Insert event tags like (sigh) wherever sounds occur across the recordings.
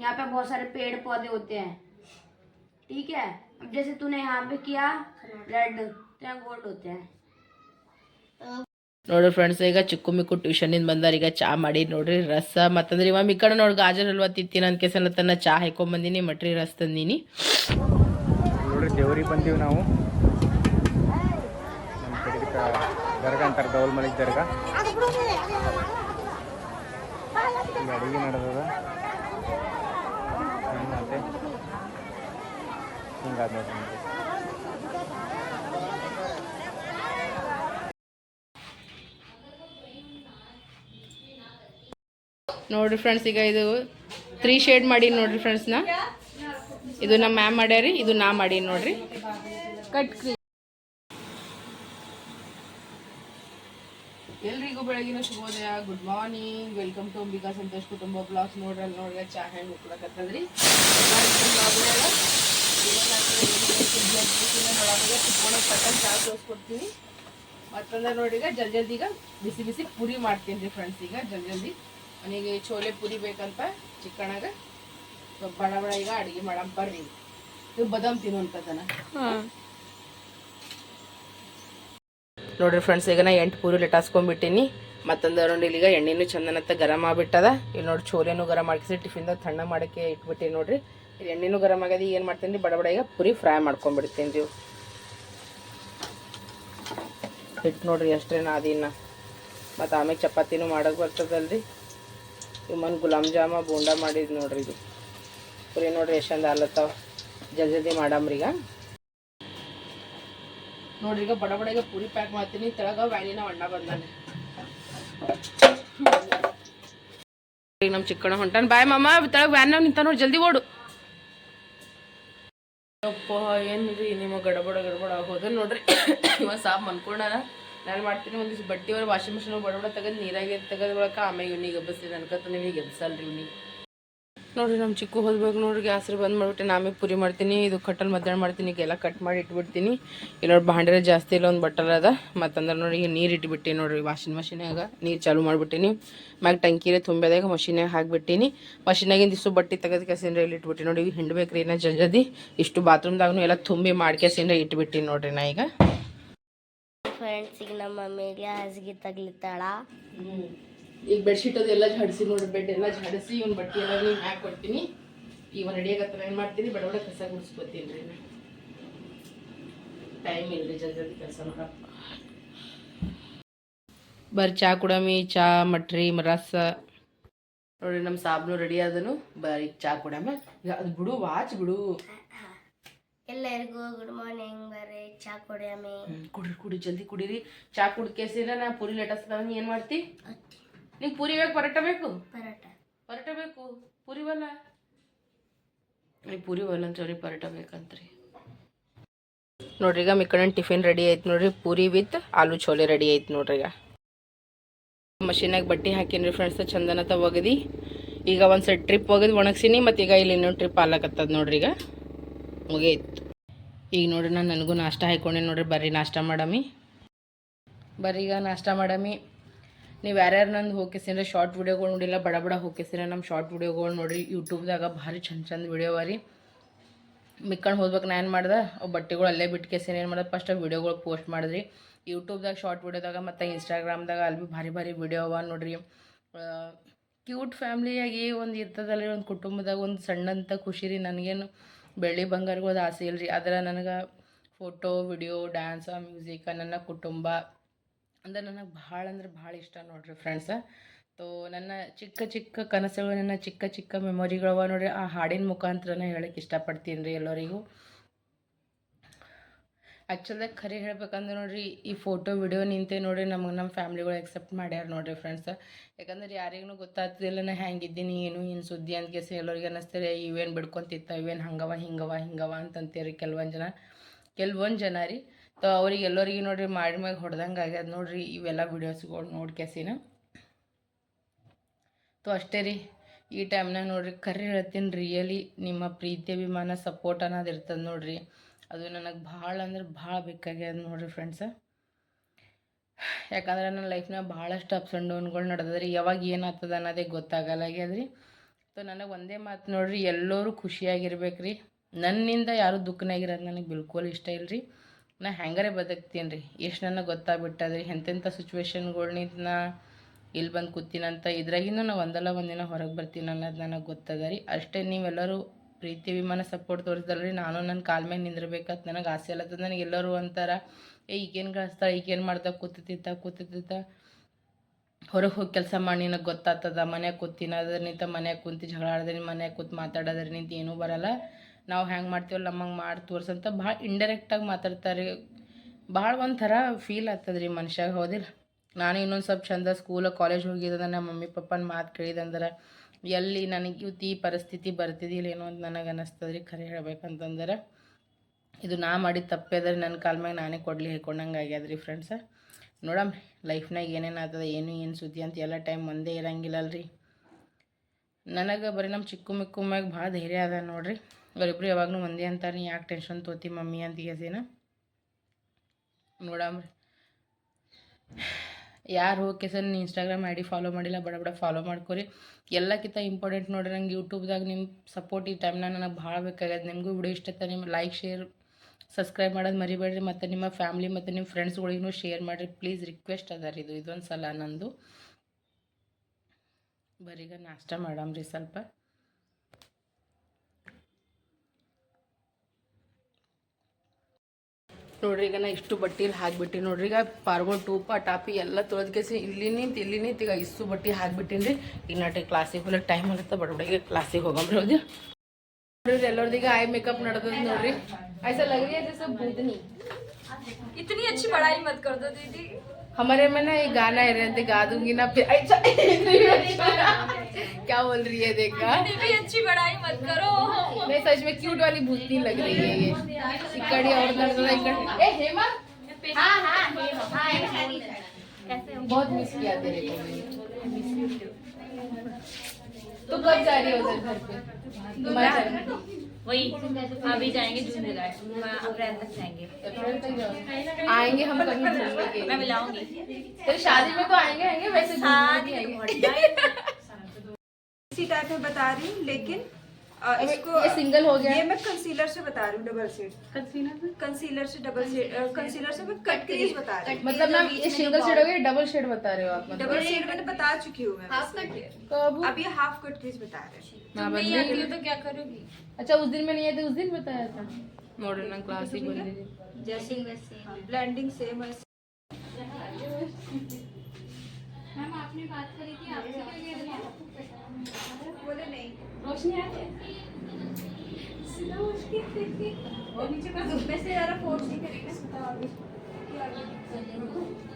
यहाँ पे बहुत सारे पेड़ पौधे होते हैं ठीक है अब जैसे तूने यहाँ पे किया रेड तो यहाँ गोल्ड होते हैं ನೋಡ್ರಿ ಫ್ರೆಂಡ್ಸ್ ಈಗ ಚಿಕ್ಕು ಮಿಕ್ಕು ಟ್ಯೂಷನಿಂದ ಬಂದಾರ ಈಗ ಚಾ ಮಾಡಿ ನೋಡ್ರಿ ರಸ ಮತ್ತಂದ್ರೆ ಇವ ಈ ಕಡೆ ನೋಡಿ ಗಾಜರ್ ಹಲ್ವಾ ತಿತ್ತೀನಿ ಅಂತ ಕೇಸಲ್ಲ ತನ್ನ ಚಾ ಹಾಕೊಂಬಂದಿನಿ ಮಟ್ರಿ ರಸ ತಂದೀನಿ ನೋಡ್ರಿ ದೇವ್ರಿಗೆ ಬಂದೀವಿ ನಾವು ನಮ್ಮ ಕಡೆಗೆ ದರ್ಗಾ ಅಂತಾರೆ ದೌಲ್ ಮಲಿಕ್ ದರ್ಗಾ ಇಲ್ಲಿ ಅಡಿಗೆ ನಡೆದದ ಹಿಂಗಾದ ನೋಡ್ರಿ ಫ್ರೆಂಡ್ಸ್ ಈಗ ಇದು ತ್ರೀ ಶೇಡ್ ಮಾಡಿ ನೋಡ್ರಿ ಫ್ರೆಂಡ್ಸ್ನ ಇದು ನಮ್ಮ ಮ್ಯಾಮ್ ಮಾಡ್ಯಾರಿ ಇದು ನಾ ಮಾಡಿ ನೋಡ್ರಿ. ಕಟ್ ಎಲ್ರಿಗೂ ಬೆಳಗಿನ ಶುಭೋದಯ. Good morning welcome to Ambika Santosh ಕುಟುಂಬ ಬ್ಲಾಗ್ ನೋಡ್ರಿ ಅಲ್ಲಿ ನೋಡ್ರಿ ಚಾ ಹೆಂಗೆ ಉಕ್ಳಕತ್ತದ್ರಿ ಪಟ್ಟನ್ ಚಾ ತೋರಿಸ್ಕೊಡ್ತೀನಿ ಮತ್ತಂದ್ರೆ ನೋಡಿ ಜಲ್ ಜಲ್ದಿ ಈಗ ಬಿಸಿ ಬಿಸಿ ಪುರಿ ಮಾಡ್ತೀನಿ ಫ್ರೆಂಡ್ಸ್ ಈಗ ಜಲ್ ಜಲ್ದಿ. ನನಗೆ ಚೋಲೆ ಪುರಿ ಬೇಕಂತ ಚಿಕ್ಕಣಗ ಬಡ ಬಡ ಈಗ ಅಡುಗೆ ಮಾಡಕ್ಕೆ ಬರ್ರಿ. ಬದಾಮ್ ತಿನ್ನುವಂಥದ್ದನ್ನ ನೋಡ್ರಿ ಫ್ರೆಂಡ್ಸ್ ಈಗ ನಾ ಎಂಟು ಪೂರಿ ಲಟಾಸ್ಕೊಂಡ್ಬಿಟ್ಟಿನಿ ಮತ್ತೊಂದು ನೋಡಿ ಇಲ್ಲಿಗ ಎಣ್ಣೆನೂ ಚಂದನತ್ತ ಗರಂ ಆಗ್ಬಿಟ್ಟದ. ಇಲ್ಲಿ ನೋಡಿ ಚೋಲೆನೂ ಗರಂ ಮಾಡಿಸಿ ಟಿಫಿನ್ದಾಗ ತಣ್ಣ ಮಾಡೋಕ್ಕೆ ಇಟ್ಬಿಟ್ಟಿನಿ ನೋಡಿರಿ. ಇಲ್ಲಿ ಎಣ್ಣೆನೂ ಗರಂ ಆಗ್ಯದ ಏನು ಮಾಡ್ತೀನಿ ರೀ ಬಡ ಬಡ ಈಗ ಪುರಿ ಫ್ರೈ ಮಾಡ್ಕೊಂಡ್ಬಿಡ್ತೀನಿ ರೀ ಹಿಟ್ಟು ನೋಡಿರಿ ಅಷ್ಟೇ ಅದಿನ್ನ. ಮತ್ತು ಆಮೇಲೆ ಚಪಾತಿನೂ ಮಾಡೋಕೆ ಬರ್ತದಲ್ರಿ. ಇಮ್ಮನ್ ಗುಲಾಬ್ ಜಾಮ ಬೂಂಡ ಮಾಡಿದ್ದು ನೋಡ್ರಿ ಇದು. ಪುರಿ ನೋಡ್ರಿ ಎಷ್ಟೊಂದು ಆಲತ್ತಾವ ಜಲ್ದಿ ಜಲ್ದಿ ಈಗ ನೋಡ್ರಿ ಈಗ ಬಡ ಬಡಗೆ ಪೂರಿ ಪ್ಯಾಕ್ ಮಾಡ್ತೀನಿ. ತೆಳಗ ವ್ಯಾನಿನ ಅಣ್ಣ ಬಂದಾನೆ. ಈಗ ನಮ್ಮ ಚಿಕ್ಕಣ ಹೊಂಟಾನ. ಬಾಯ್ ಮಾಮ, ತೆಳಗ ವ್ಯಾನ್ ನಿಂತ ನೋಡಿ, ಜಲ್ದಿ ಓಡು. ಅಪ್ಪ, ಏನ್ರಿ, ನಿಮ್ಮ ಗಡಬಡ ಗಡಬಡ ಆಗೋದ ನೋಡ್ರಿ. ಇವ ಸಾಬ್ ಮನ್ಕೊಂಡಾನ ನಾನು ಮಾಡ್ತೀನಿ. ಒಂದಿವ್ಸ ಬಟ್ಟೆ ವಾಷಿಂಗ್ ಮಿಷಿನ್ ಬಡಬಡ ತೆಗೆದು ನೀರಾಗಿ ತೆಗೆದ ಬಳಕ ಆಮೇಲೆ ಇವ್ನಿಗೆ ಎಬ್ಬಸ್ತೀನಿ. ಅನ್ಕತ್ತ ನೀವು ಎಬ್ಸಲ್ರಿ ಇವ್ನಿಗೆ. ನೋಡ್ರಿ ನಮ್ಮ ಚಿಕ್ಕು ಹೋದ್ಬೇಕು ನೋಡ್ರಿ ಗ್ಯಾಸ್ರಿ ಬಂದ್ ಮಾಡ್ಬಿಟ್ಟು. ನಾಮೇ ಪುರಿ ಮಾಡ್ತೀನಿ ಇದು ಕಟ್ಟಲ್ ಮಧ್ಯಾಹ್ನ ಮಾಡ್ತೀನಿ ಈಗೆಲ್ಲ ಕಟ್ ಮಾಡಿ ಇಟ್ಬಿಡ್ತೀನಿ. ಇಲ್ಲಿ ನೋಡಿ ಭಾಂಡೆ ಜಾಸ್ತಿ ಇಲ್ಲ ಒಂದು ಬಟ್ಟಲ್ ಅದ. ಮತ್ತಂದ್ರೆ ನೋಡಿ ಈಗ ನೀರು ಇಟ್ಬಿಟ್ಟಿನಿ ನೋಡ್ರಿ ವಾಷಿಂಗ್ ಮಷಿನ್ಯಾಗ ನೀರು ಚಾಲು ಮಾಡಿಬಿಟ್ಟಿನಿ. ಮ್ಯಾಗ ಟಂಕಿರೆ ತುಂಬಿದಾಗ ಮಷಿನಾಗ ಹಾಕ್ಬಿಟ್ಟಿನಿ. ಮಷಿನಾಗಿಂದ ಇಷ್ಟು ಬಟ್ಟೆ ತೆಗೆದು ಕೆಸಿಂದ್ರೆ ಇಲ್ಲಿ ಇಟ್ಬಿಟ್ಟು ನೋಡಿ ಈಗ ಹಿಂಡ್ಬೇಕ್ರಿ ನಾ ಜಲ್ದಿ. ಇಷ್ಟು ಬಾತ್ರೂಮ್ದಾಗೂ ಎಲ್ಲ ತುಂಬಿ ಮಾಡ್ಕೆಸಿಂದ್ರೆ ಇಟ್ಬಿಟ್ಟಿನಿ ನೋಡ್ರಿ ನಾ ಈಗ. ಫ್ರೆಂಡ್ಸ್ ಈಗ ನಮ್ಮ ಮಮ್ಮಿಗೆ ಹಾಸಿಗೆ ತಗ್ಲಿತ್ತಾಳ ಈಗ ಬೆಡ್ಶೀಟ್ ಅದೆಲ್ಲ ಝಾಡಿಸಿ ನೋಡ್ರಿ ಬೆಡ್ ಎಲ್ಲ ಝಾಡಿಸಿ ಇವ್ನ ಬಟ್ಟೆ ಎಲ್ಲ ನೀವು ಹಾಕಿ ಕೊಡ್ತೀನಿ. ಈಗ ರೆಡಿಯಾಗತ್ತಲ್ಲ ಏನು ಮಾಡ್ತೀನಿ? ಬಡ ಬಡ ಕಸ ಗುಡಿಸ್ಕೊತೀನಿ ರೀ ಟೈಮ್ ಇಲ್ರಿ ಜಲ್ದಿ ಜಲ್ದಿ ಕೆಲಸ ಮಾಡಪ್ಪ ಬರ್ರಿ ಚಾ ಕುಡಮಿ ಚಾ ಮಟ್ರಿ ರಸ. ನೋಡ್ರಿ ನಮ್ಮ ಸಾಬ್ನು ರೆಡಿ ಆದನು. ಬರ್ರಿ ಚಾ ಕುಡಮ ಅದು ಬಿಡು ವಾಚ್ ಬಿಡು. ಎಲ್ಲರಿಗೂ ಗುಡ್ ಮಾರ್ನಿಂಗ್ ಬರ್ರಿ ಚಾ ಕುಡಿಯಮ್ಮಿ ಕುಡಿರಿ ಕುಡ್ರಿ ಕುಡಿ ಜಲ್ದಿ ಕುಡಿರಿ. ಚಾ ಕುಡ್ಕೇಸಿರ ನಾ ಪೂರಿ ಲೇಟಸ್ ಏನು ಮಾಡ್ತಿ? ನಿಂಗೆ ಪೂರಿ ಬೇಕು ಪರೋಟ ಬೇಕು? ಪರೋಟ. ಪರೋಟ ಬೇಕು. ಪೂರಿ ಬಲ್ಲ ನೀವು ಪೂರಿ ಬಲ್ಲ ಅಂತ ಪರೋಟ ಬೇಕಂತ್ರಿ. ನೋಡ್ರಿ ಈಗ ಮಿಕ್ಕಣ ಟಿಫಿನ್ ರೆಡಿ ಆಯ್ತು ನೋಡ್ರಿ. ಪೂರಿ ವಿತ್ ಆಲೂ ಚೋಲೆ ರೆಡಿ ಆಯ್ತು ನೋಡ್ರಿ ಈಗ. ಮಷೀನಾಗ ಬಟ್ಟೆ ಹಾಕಿನ್ರಿ ಫ್ರೆಂಡ್ಸ್ ಚಂದನತ ಒಗದಿ ಈಗ ಒಂದು ಸೆಟ್ ಟ್ರಿಪ್ ಒಗದು ಒಣಗ್ಸಿನಿ ಮತ್ತು ಈಗ ಇಲ್ಲಿ ಇನ್ನೊಂದು ಟ್ರಿಪ್ ಆಲಕತ್ತದ ನೋಡ್ರಿ ಈಗ. ಮುಗಿಯಿತ್ತು ಈಗ ನೋಡ್ರಿ ನಾನು ನನಗೂ ನಾಷ್ಟ ಹಾಕೊಂಡೆ ನೋಡ್ರಿ ಬರ್ರಿ ನಾಷ್ಟ ಮಾಡಮಿ. ಬರ್ರಿ ಈಗ ನಾಷ್ಟ ಮಾಡಮಿ. ನೀವು ಯಾರ್ಯಾರು ನಂದು ಹೋಗಿಸಿದ್ರೆ ಶಾರ್ಟ್ ವೀಡಿಯೋಗಳು ನೋಡಿಲ್ಲ ಬಡ ಬಡ ಹೋಗಿಸಿದ್ರೆ ನಮ್ಮ ಶಾರ್ಟ್ ವೀಡಿಯೋಗಳು ನೋಡ್ರಿ ಯೂಟ್ಯೂಬ್ದಾಗ ಭಾರಿ ಚಂದ ಚಂದ ವೀಡಿಯೋ ಅವ ಮಿಕ್ಕಂಡು ಹೋದ್ಬೇಕು ನಾನು ಏನು ಮಾಡ್ದೆ, ಅವು ಬಟ್ಟೆಗಳು ಅಲ್ಲೇ ಬಿಟ್ಟು ಕೇಸಿನ ಏನು ಮಾಡ್ದೆ ಫಸ್ಟ್ ವಿಡಿಯೋಗಳು ಪೋಸ್ಟ್ ಮಾಡಿದ್ರಿ. ಯೂಟ್ಯೂಬ್ದಾಗ ಶಾರ್ಟ್ ವೀಡಿಯೋದಾಗ ಮತ್ತು ಇನ್ಸ್ಟಾಗ್ರಾಮ್ದಾಗ ಅಲ್ಲಿ ಭೀ ಭಾರಿ ಭಾರಿ ವೀಡಿಯೋ ಅವ ನೋಡ್ರಿ. ಕ್ಯೂಟ್ ಫ್ಯಾಮ್ಲಿಯಾಗಿ ಒಂದು ಇರ್ತದಲ್ಲ ಒಂದು ಕುಟುಂಬದಾಗ ಒಂದು ಸಣ್ಣಂತ ಖುಷಿ ರೀ, ನನಗೇನು ಬೆಳ್ಳಿ ಬಂಗಾರಗಳದ್ದು ಆಸೆ ಇಲ್ಲ ರೀ ಆದ್ರೆ ನನಗೆ ಫೋಟೋ ವಿಡಿಯೋ ಡ್ಯಾನ್ಸ ಮ್ಯೂಸಿಕ ನನ್ನ ಕುಟುಂಬ ಅಂದ್ರೆ ನನಗೆ ಭಾಳ ಅಂದ್ರೆ ಭಾಳ ಇಷ್ಟ ನೋಡ್ರಿ ಫ್ರೆಂಡ್ಸ ತೋ ನನ್ನ ಚಿಕ್ಕ ಚಿಕ್ಕ ಕನಸುಗಳು, ನನ್ನ ಚಿಕ್ಕ ಚಿಕ್ಕ ಮೆಮೊರಿಗಳವ ನೋಡ್ರಿ. ಆ ಹಾಡಿನ ಮುಖಾಂತರನೇ ಹೇಳಕ್ಕೆ ಇಷ್ಟಪಡ್ತೀನಿ ರೀ ಎಲ್ಲರಿಗೂ ಆ್ಯಕ್ಚುಲ್ದಾಗ ಖರೆ ಹೇಳ್ಬೇಕಂದ್ರೆ ನೋಡ್ರಿ, ಈ ಫೋಟೋ ವಿಡಿಯೋ ನಿಂತೆ ನೋಡ್ರಿ ನಮಗೆ ನಮ್ಮ ಫ್ಯಾಮ್ಲಿಗಳು ಎಕ್ಸೆಪ್ಟ್ ಮಾಡ್ಯಾರ ನೋಡ್ರಿ ಫ್ರೆಂಡ್ಸ್ ಯಾಕಂದ್ರೆ ಯಾರಿಗೂ ಗೊತ್ತಾಗ್ತಿಲ್ಲ ನಾ ಹೆಂಗಿದ್ದೀನಿ ಏನು ಏನು ಸುದ್ದಿ ಅಂತ ಕೇಸಿ ಎಲ್ಲರಿಗೆ ಅನ್ನಿಸ್ತಾರೆ ಇವೇನು ಬಿಡ್ಕೊಂತಿತ್ತ, ಇವೇನು ಹಂಗವ, ಹಿಂಗವ ಹಿಂಗವ ಅಂತಂತೀರಿ ಕೆಲವೊಂದು ಜನ. ಕೆಲವೊಂದು ಜನ ರೀ. ತೋ ಅವ್ರಿಗೆ ಎಲ್ಲರಿಗೆ ನೋಡ್ರಿ ಮಾಡಿ ಮ್ಯಾಗ ಹೊಡೆದಂಗೆ ಆಗ್ಯದ ನೋಡ್ರಿ ಇವೆಲ್ಲ ವಿಡಿಯೋಸ್ಗಳು ನೋಡ್ಕೆಸಿನ ತೋ ಅಷ್ಟೇ ರೀ, ಈ ಟೈಮ್ನಾಗ ನೋಡ್ರಿ ಕರೆ ಹೇಳ್ತೀನಿ ರಿಯಲಿ ನಿಮ್ಮ ಪ್ರೀತಿ, ಅಭಿಮಾನ ಸಪೋರ್ಟ್ ಅನ್ನೋದು ಇರ್ತದೆ ನೋಡ್ರಿ. ಅದು ನನಗೆ ಭಾಳ ಅಂದ್ರೆ ಭಾಳ ಬೇಕಾಗ್ಯದ ನೋಡ್ರಿ ಫ್ರೆಂಡ್ಸ ಯಾಕಂದ್ರೆ ನನ್ನ ಲೈಫ್ನಾಗ ಭಾಳಷ್ಟು ಅಪ್ಸ್ ಆ್ಯಂಡ್ ಡೌನ್ಗಳು ನಡೆದದ್ರಿ ಯಾವಾಗ ಏನಾಗ್ತದ ಅನ್ನೋದೇ ಗೊತ್ತಾಗಲ್ಲ ಆಗ್ಯದ್ರಿ. ಸೊ ನನಗೆ ಒಂದೇ ಮಾತು ನೋಡ್ರಿ, ಎಲ್ಲರೂ ಖುಷಿಯಾಗಿರ್ಬೇಕು ರೀ ನನ್ನಿಂದ ಯಾರು ದುಃಖನಾಗಿರೋದು ನನಗೆ ಬಿಲ್ಕುಲ್ ಇಷ್ಟ ಇಲ್ಲ ರೀ ನಾ ಹೆಂಗಾರೆ ಬದುಕ್ತೀನಿ ರೀ ಎಷ್ಟು ನನಗೆ ಗೊತ್ತಾಗ್ಬಿಟ್ಟದ್ರಿ? ಎಂತೆಂಥ ಸಿಚುವೇಶನ್ಗಳ್ನಿಂದ ನಾ ಇಲ್ಲಿ ಬಂದು ಕೂತೀನಂತ. ಇದ್ರಾಗಿಂದ ನಾ ಒಂದಲ್ಲ ಒಂದಿನ ಹೊರಗೆ ಬರ್ತೀನಿ ಅನ್ನೋದು ನನಗೆ ಗೊತ್ತದ ರೀ ಅಷ್ಟೇ ನೀವೆಲ್ಲರೂ ಪ್ರೀತಿ ವಿಮಾನ ಸಪೋರ್ಟ್ ತೋರಿಸ್ದಲ್ರಿ ನಾನು ನನ್ನ ಕಾಲ ಮೇಲೆ ನಿಂದಿರ್ಬೇಕಂತ ನನಗೆ ಆಸೆ ಅಲ್ಲತ್ತದ ನನಗೆ ಎಲ್ಲರೂ ಅಂತಾರ ಏ, ಈಗೇನು ಗಳಿಸ್ತಾ ಈಗೇನು ಮಾಡ್ತಾ ಕೂತಿತ್ತ ಕೂತಿತ್ತ ಹೊರಗೆ ಹೋಗಿ ಕೆಲಸ ಮಾಡಿ, ನಿನಗೆ ಗೊತ್ತಾಗ್ತದ ಮನ್ಯಾಗ ಕೂತಿನ ಅದ್ರ ನಿಂತ ಮನ್ಯಾಗ ಕುಂತು ಜಗಳ ಆಡಿದ್ರೆ ಮನ್ಯಾಗ ಕೂತ್ ಮಾತಾಡೋದ್ರ ನಿಂತ ಏನೂ ಬರಲ್ಲ. ನಾವು ಹೆಂಗೆ ಮಾಡ್ತೀವಲ್ಲ ನಮ್ಮಂಗೆ ಮಾಡಿ ತೋರ್ಸಂತ ಭಾಳ ಇಂಡೈರೆಕ್ಟಾಗಿ ಮಾತಾಡ್ತಾರೆ. ಭಾಳ ಒಂಥರ ಫೀಲ್ ಆಗ್ತದೆ ರೀ ಮನುಷ್ಯಾಗ, ಹೌದಿಲ್ಲ? ನಾನು ಇನ್ನೊಂದು ಸ್ವಲ್ಪ ಚಂದ ಸ್ಕೂಲ ಕಾಲೇಜ್ ಹೋಗಿದ್ದೆ ನಮ್ಮ ಮಮ್ಮಿ ಪಪ್ಪನ ಮಾತು ಕೇಳಿದಂದ್ರೆ, ಎಲ್ಲಿ ನನಗೆ ಇವತ್ತು ಈ ಪರಿಸ್ಥಿತಿ ಬರ್ತಿದ್ದಿಲ್ಲ ಏನೋ ಅಂತ ನನಗೆ ಅನ್ನಿಸ್ತದೆ ರೀ ಖರೆ ಹೇಳ್ಬೇಕಂತಂದ್ರೆ, ಇದು ನಾ ಮಾಡಿದ ತಪ್ಪೇದ್ರೆ ನನ್ನ ಕಾಲ ಮ್ಯಾಗ ನಾನೇ ಕೊಡ್ಲಿ ಹೇಳ್ಕೊಂಡಂಗೆ ಆಗ್ಯದ ರೀ ಫ್ರೆಂಡ್ಸ ನೋಡಮ್ ಲೈಫ್ನಾಗ ಏನೇನು ಆಗ್ತದೆ, ಏನು ಏನು ಸುದ್ದಿ ಅಂತ ಎಲ್ಲ ಟೈಮ್ ಒಂದೇ ಇರಂಗಿಲ್ಲಲ್ರಿ. ನನಗೆ ಬರೀ ನಮ್ಮ ಚಿಕ್ಕು ಮಿಕ್ಕು ಮ್ಯಾಗ ಭಾಳ ಧೈರ್ಯ ಅದ ನೋಡ್ರಿ. ಅವರಿಬ್ರು ಯಾವಾಗಲೂ ಒಂದೇ ಅಂತಾರೆ ನೀ ಯಾಕೆ ಟೆನ್ಷನ್ ತೋತಿ ಮಮ್ಮಿ ಅಂತ ಕೇಸಿನ ನೋಡಮ್ರಿ ಯಾರು ಹೋಗಿ sir Instagram I D follow ಮಾಡಿಲ್ಲ, ಬಡ ಬಡ ಫಾಲೋ ಮಾಡ್ಕೋರಿ. ಎಲ್ಲಕ್ಕಿಂತ ಇಂಪಾರ್ಟೆಂಟ್ ನೋಡ್ರಿ, ನಂಗೆ ಯೂಟ್ಯೂಬ್ದಾಗ ನಿಮ್ಮ ಸಪೋರ್ಟ್ ಈ ಟೈಮ್ನಾಗ ನನಗೆ ಭಾಳ ಬೇಕಾಗ್ಯದ. ನಿಮಗೂ ವಿಡಿಯೋ ಇಷ್ಟ ನಿಮ್ಮ ಲೈಕ್ ಶೇರ್ ಸಬ್ಸ್ಕ್ರೈಬ್ ಮಾಡೋದು ಮರಿಬೇಡ್ರಿ. ಮತ್ತು ನಿಮ್ಮ ಫ್ಯಾಮ್ಲಿ ಮತ್ತು ನಿಮ್ಮ ಫ್ರೆಂಡ್ಸ್ಗಳಿಗೂ ಶೇರ್ ಮಾಡಿರಿ. ಪ್ಲೀಸ್ ರಿಕ್ವೆಸ್ಟ್ ಅದ ರೀ ಇದು ಇದೊಂದು ಸಲ ನಂದು. ಬರೀಗ ನಾಷ್ಟ ಮಾಡಮ್ರಿ ಸ್ವಲ್ಪ. ನೋಡ್ರಿ, ಈಗ ನಾ ಇಷ್ಟು ಬಟ್ಟೆಲಿ ಹಾಕ್ಬಿಟ್ಟಿ ನೋಡ್ರಿ, ಈಗ ಪಾರ್ಗೋಳ್ ಟೂಪ ಟಾಪಿ ಎಲ್ಲ ತೊಳೆದ್ಕೇಸಿ ಇಲ್ಲಿ ನಿಂತು ಇಲ್ಲಿ ನಿಂತು, ಈಗ ಇಷ್ಟು ಬಟ್ಟೆ ಹಾಕ್ಬಿಟ್ಟಿನಿ ರೀ ಈಗ ನಾಟಿ ಕ್ಲಾಸಿಗೆ ಹೋಗ್ಲಿಕ್ಕೆ ಟೈಮ್ ಆಗುತ್ತೆ, ಬಡ ಈಗ ಕ್ಲಾಸಿಗೆ ಹೋಗಂಬ್ರಿ ಹೌದು. ನೋಡ್ರಿ ಐ ಮೇಕಪ್ ನಡ್ದದ ನೋಡ್ರಿ. ಐಸ ಲಗ್ರಿ ಐತೆ ಸರ್ ಬೂದನಿ ಇತನಿ ಅಚ್ಚಿ ಬಡಾಯಿ ಮತ್ ಕರ್ದೋ ದೀದಿ हमारे में ना ये गाना है रहते गा दूँगी ना फिर अच्छा क्या बोल रही है देखा? भी अच्छी पढ़ाई मत करो। नहीं सच में क्यूट वाली भूतनी लग रही है ये। इकड़ी और इकड़ी ए हेमा? हाँ हाँ बहुत मिस किया तेरे को मैंने। तू कब जा रही है उधर घर पे? हिमाचल वही अभी जाएँगे जून जुलाई अप्रैल तक जाएँगे। आएँगे हम कभी के मैं मिलाऊँगी तो शादी में तो आएँगे आएँगे वैसे (laughs) इसी टाइप में बता रही हूँ लेकिन इसको ये सिंगल हो गया। ये मैं कंसीलर से बता रही हूँ डबल शेड कंसीलर से? डबल शेड कंसीलर से मैं कट क्रीज बता रही हूँ। मतलब मैम ये सिंगल शेड हो गया डबल शेड बता रहे हो आप मतलब। डबल शेड मैंने बता चुकी हूँ मैं अब ये हाफ़ कट क्रीज बता रहे हैं। हाँ, तो क्या करोगी? अच्छा उस दिन में नहीं आते उस दिन बताया था। मॉडर्न एंड क्लासिक बोल दीजिए ड्रेसिंग सेम ब्लेंडिंग सेम है हाँ, मैम आपने बात करी थी आपसे क्या बोले नहीं। रोशनी आ मैं से ज़्यादा फोर्स नहीं करेगी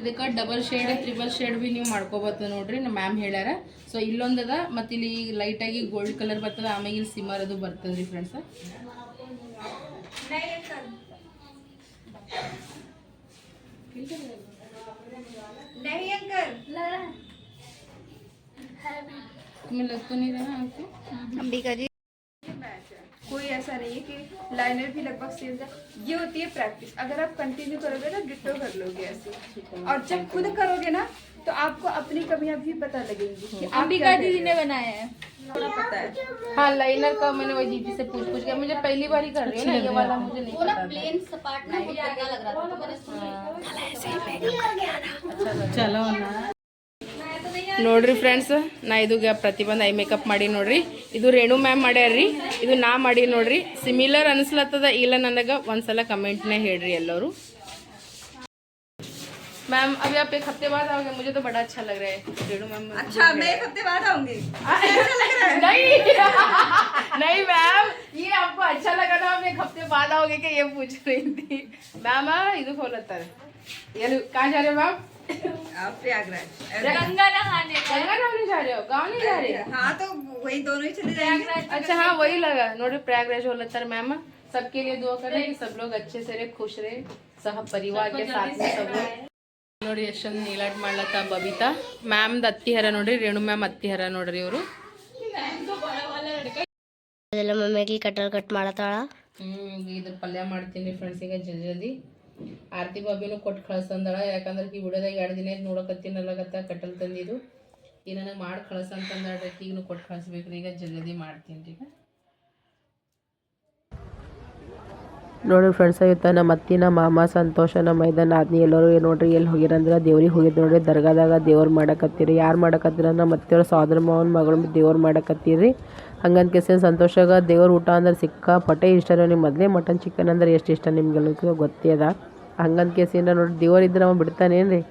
ಇದಕ್ಕೆ double shade triple shade B ನೀವು ಮಾಡ್ಕೋಬೋದು ನೋಡ್ರಿ ನಮ್ಮ ಮ್ಯಾಮ್ ಹೇಳ್ಯಾರ ಸೊ ಇಲ್ಲೊಂದದ ಮತ್ತು ಇಲ್ಲಿ ಲೈಟಾಗಿ ಗೋಲ್ಡ್ ಕಲರ್ ಬರ್ತದ ಆಮೇಲೆ ಇಲ್ಲಿ ಸಿಮರ್ ಅದು ಬರ್ತದೆ ರೀ ಫ್ರೆಂಡ್ಸ್ नहीं अंकल लग तो नहीं रहा आपको मैच है कोई ऐसा नहीं है कि लाइनर भी लगभग सेम है ये होती है प्रैक्टिस अगर आप कंटिन्यू करोगे ना डिट्टो कर लोगे ऐसे और जब खुद करोगे ना तो आपको अपनी कमियाँ भी पता लगेंगी कि अंबिका दीदी ने बनाया है पता है हाँ लाइनर का मैंने वही दीदी से पूछ पूछ के मुझे पहली बार ही कर रही हूँ ना ये वाला मुझे नहीं पता था ಚಲೋ ನೋಡ್ರಿ ಫ್ರೆಂಡ್ಸ್ ನಾ ಇದು ಪ್ರತಿಬಂಧ ಐ ಮೇಕಪ್ ಮಾಡಿ ನೋಡ್ರಿ ಇದು ರೇಣು ಮ್ಯಾಮ್ ಮಾಡ್ಯಾರ್ರಿ ಇದು ನಾ ಮಾಡಿ ನೋಡ್ರಿ ಸಿಮಿಲರ್ ಅನಿಸ್ಲತ್ತದ ಇಲ್ಲ ನನಗೆ ಒಂದ್ಸಲ ಕಮೆಂಟ್ನೇ ಹೇಳ್ರಿ ಎಲ್ಲರೂ मैम अभी आप एक हफ्ते बाद आओगे मुझे तो बड़ा अच्छा लग रहा है रेणु मैम अच्छा मैं एक हफ्ते बाद आऊंगी नहीं नहीं मैम ये आपको अच्छा लगा ना आप एक हफ्ते बाद आओगे कि ये पूछ रही थी मैम ಇದು ಹೋಲತ್ತಾರೆ ಎಲ್ಲಿ कहाँ जा रहे हो मैम आप प्रयागराज गंगा नहाने गंगा नहाने जा रहे हो गाँव नहीं जा रहे हाँ तो वही दोनों ही चले जाएंगे अच्छा हाँ वही लगा नोड़ी प्रयागराज होलत्तर मैम सबके लिए दुआ करें कि सब लोग अच्छे से रहे खुश रहे सह परिवार के साथ में सब लोग ನೋಡಿ ಎಷ್ಟೊಂದು ನೀಲಾಟ್ ಮಾಡ್ಲತ್ತ ಬಬಿತಾ ಮ್ಯಾಮ್ದು ಅತ್ತಿ ಹರ ನೋಡ್ರಿ ರೇಣು ಮ್ಯಾಮ್ ಅತ್ತಿ ಹರ ನೋಡ್ರಿ ಇವರು ಅದೆಲ್ಲ ಮಮ್ಮಿಗೆ ಕಟ್ಟರ್ ಕಟ್ ಮಾಡತ್ತಾಳ ಹ್ಮ್ ಇದ್ರ ಪಲ್ಯ ಮಾಡ್ತೀನಿ ಫ್ರೆಂಡ್ಸ್ ಈಗ ಜಲ್ದಿ ಜಲ್ದಿ ಆರ್ತಿ ಬಾಬಿನು ಕೊಟ್ಟು ಕಳ್ಸಂದಳ. ಯಾಕಂದ್ರೆ ಈ ವಿಡಿಯೋದಾಗ ಎರಡು ದಿನ ನೋಡಕತ್ತೀನಲ್ಲಗತ್ತ ಕಟ್ಟಲ್ ತಂದಿದ್ದು. ಏನನ ನನಗೆ ಮಾಡಿ ಕಳ್ಸ ಅಂತಂದ್ರೆ ಈಗನು ಕೊಟ್ಟು ಕಳಿಸ್ಬೇಕ್ರಿ ಈಗ ಜಲ್ದಿ ಮಾಡ್ತೀನಿ ಈಗ. ನೋಡಿ ಫ್ರೆಂಡ್ಸ್ ಇವತ್ತು ನಮ್ಮ ಅತ್ತಿನ ಮಾಮ ಸಂತೋಷ, ನಮ್ಮ ಮೈದಾನ ಆದ್ನಿ. ಎಲ್ಲರೂ ನೋಡ್ರಿ, ಎಲ್ಲಿ ಹೋಗಿರಂದ್ರೆ ದೇವ್ರಿಗೆ ಹೋಗಿದ್ದು ನೋಡ್ರಿ. ದರ್ಗಾದಾಗ ದೇವ್ರು ಮಾಡಕತ್ತೀರಿ. ಯಾರು ಮಾಡಕತ್ತೀರ? ನಮ್ಮ ಅತ್ತಿಯವ್ರ ಸೋದರ ಮಾವನ ಮಗಳು ದೇವ್ರು ಮಾಡಕತ್ತೀರಿ. ಹಂಗಂತ ಕೇಸ ಸಂತೋಷಾಗ ದೇವ್ರ ಊಟ ಅಂದ್ರೆ ಸಿಕ್ಕಾಪಟ್ಟೆ ಇಷ್ಟ ರೀ ನಿಮ್ಮ ಮೊದಲೇ ಮಟನ್ ಚಿಕನ್ ಅಂದ್ರೆ ಎಷ್ಟು ಇಷ್ಟ ನಿಮ್ಗೆಲ್ಲ ಗೊತ್ತೇ ಅದ. ಹಂಗಂತ ಕೇಸಿನ ನೋಡಿ ದೇವ್ರು ಇದ್ರೆ ಅವ ಬಿಡ್ತಾನೇನ್ರಿ?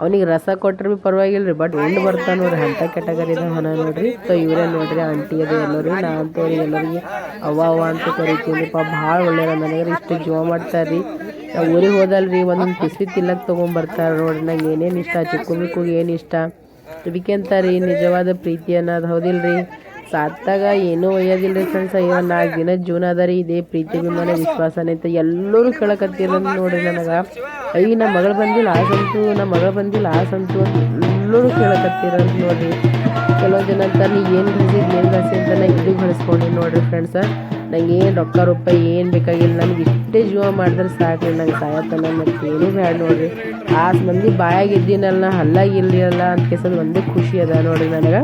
ಅವನಿಗೆ ರಸ ಕೊಟ್ಟರೆ ಭೀ ಪರವಾಗಿಲ್ಲ ರೀ ಬಟ್ ಎಂಡ್ ಬರ್ತಾನೆ ನೋಡ್ರಿ ಅಂಥ ಕೆಟಗರಿದ ಹಣ ನೋಡ್ರಿ. ಸೊ ಇವರೇ ನೋಡ್ರಿ, ಆಂಟಿ ಅದು ಎಲ್ಲರೂ ನಾ ತೋರಿ ಎಲ್ಲರಿಗೆ ಅವ್ವ ಅವ್ವ ಅಂತ ಕರಿತೀನಿ. ಪಾ ಭಾಳ ಒಳ್ಳೆಯದ ನನಗೆ ಇಷ್ಟು ಜೀವ ಮಾಡ್ತಾರೆ ರೀ. ನಾವು ಊರಿಗೆ ಹೋದಲ್ರಿ, ಒಂದೊಂದು ಪಿಸ್ವಿ ತಿಲ್ಲಕ್ ತೊಗೊಂಬರ್ತಾರೆ ನೋಡ್ರಿ, ನಂಗೆ ಏನೇನು ಇಷ್ಟ, ಚಿಕ್ಕ ಮಿಕ್ಕುಗೆ ಏನು ಇಷ್ಟ. ಇದಕ್ಕೆ ರೀ ನಿಜವಾದ ಪ್ರೀತಿ ಅನ್ನೋದು ಹೌದಿಲ್ರಿ? ಸಾತ್ತಾಗ ಏನೂ ಒಯ್ಯೋದಿಲ್ಲ ರೀ ಫ್ರೆಂಡ್ಸ್. ಅಯ್ಯೋ, ನಾಲ್ಕು ದಿನ ಜೀವನ ಅದ ರೀ. ಇದೇ ಪ್ರೀತಿ, ಅಭಿಮಾನ ವಿಶ್ವಾಸನೇ ಅಂತ ಎಲ್ಲರೂ ಕೇಳಕತ್ತಿರ ನೋಡ್ರಿ ನನಗೆ. ಅಯ್ಯ ನಮ್ಮ ಮಗಳು ಬಂದಿಲ್ಲ ಆಸಂತು ಸಂತು ನಮ್ಮ ಮಗಳು ಬಂದಿಲ್ಲ ಆಸಂತು ಸಂತು ಅಂತ ಎಲ್ಲರೂ ಕೇಳಕತ್ತಿರ ನೋಡ್ರಿ. ಕೆಲವೊಂದು ಜನ ಅಂತ ಏನು ಗಳಿಸಿದ್ ಏನು ಗಳಿಸಿ ಅಂತ ನಾ ಇದು ಗಳಿಸ್ಕೊಂಡು ನೋಡ್ರಿ ಫ್ರೆಂಡ್ಸ. ನಂಗೆ ಏನು ರೊಕ್ಕ ರೂಪಾಯಿ ಏನು ಬೇಕಾಗಿಲ್ಲ ನನಗೆ ಇಷ್ಟೇ ಜೀವ ಮಾಡಿದ್ರೆ ಸಾಕು ರೀ ನಂಗೆ ಸಾಯತನ ಮತ್ತು ಏನೂ ಬೇಡ ನೋಡ್ರಿ. ಆ ಮಂದಿ ಬಾಯಾಗಿದ್ದೀನಲ್ಲ ಹಲ್ಲಾಗ ಇಲ್ಲಿರಲ್ಲ ಅಂತ ಕೇಸದ್ ಒಂದೇ ಖುಷಿ ಅದ ನೋಡ್ರಿ ನನಗೆ.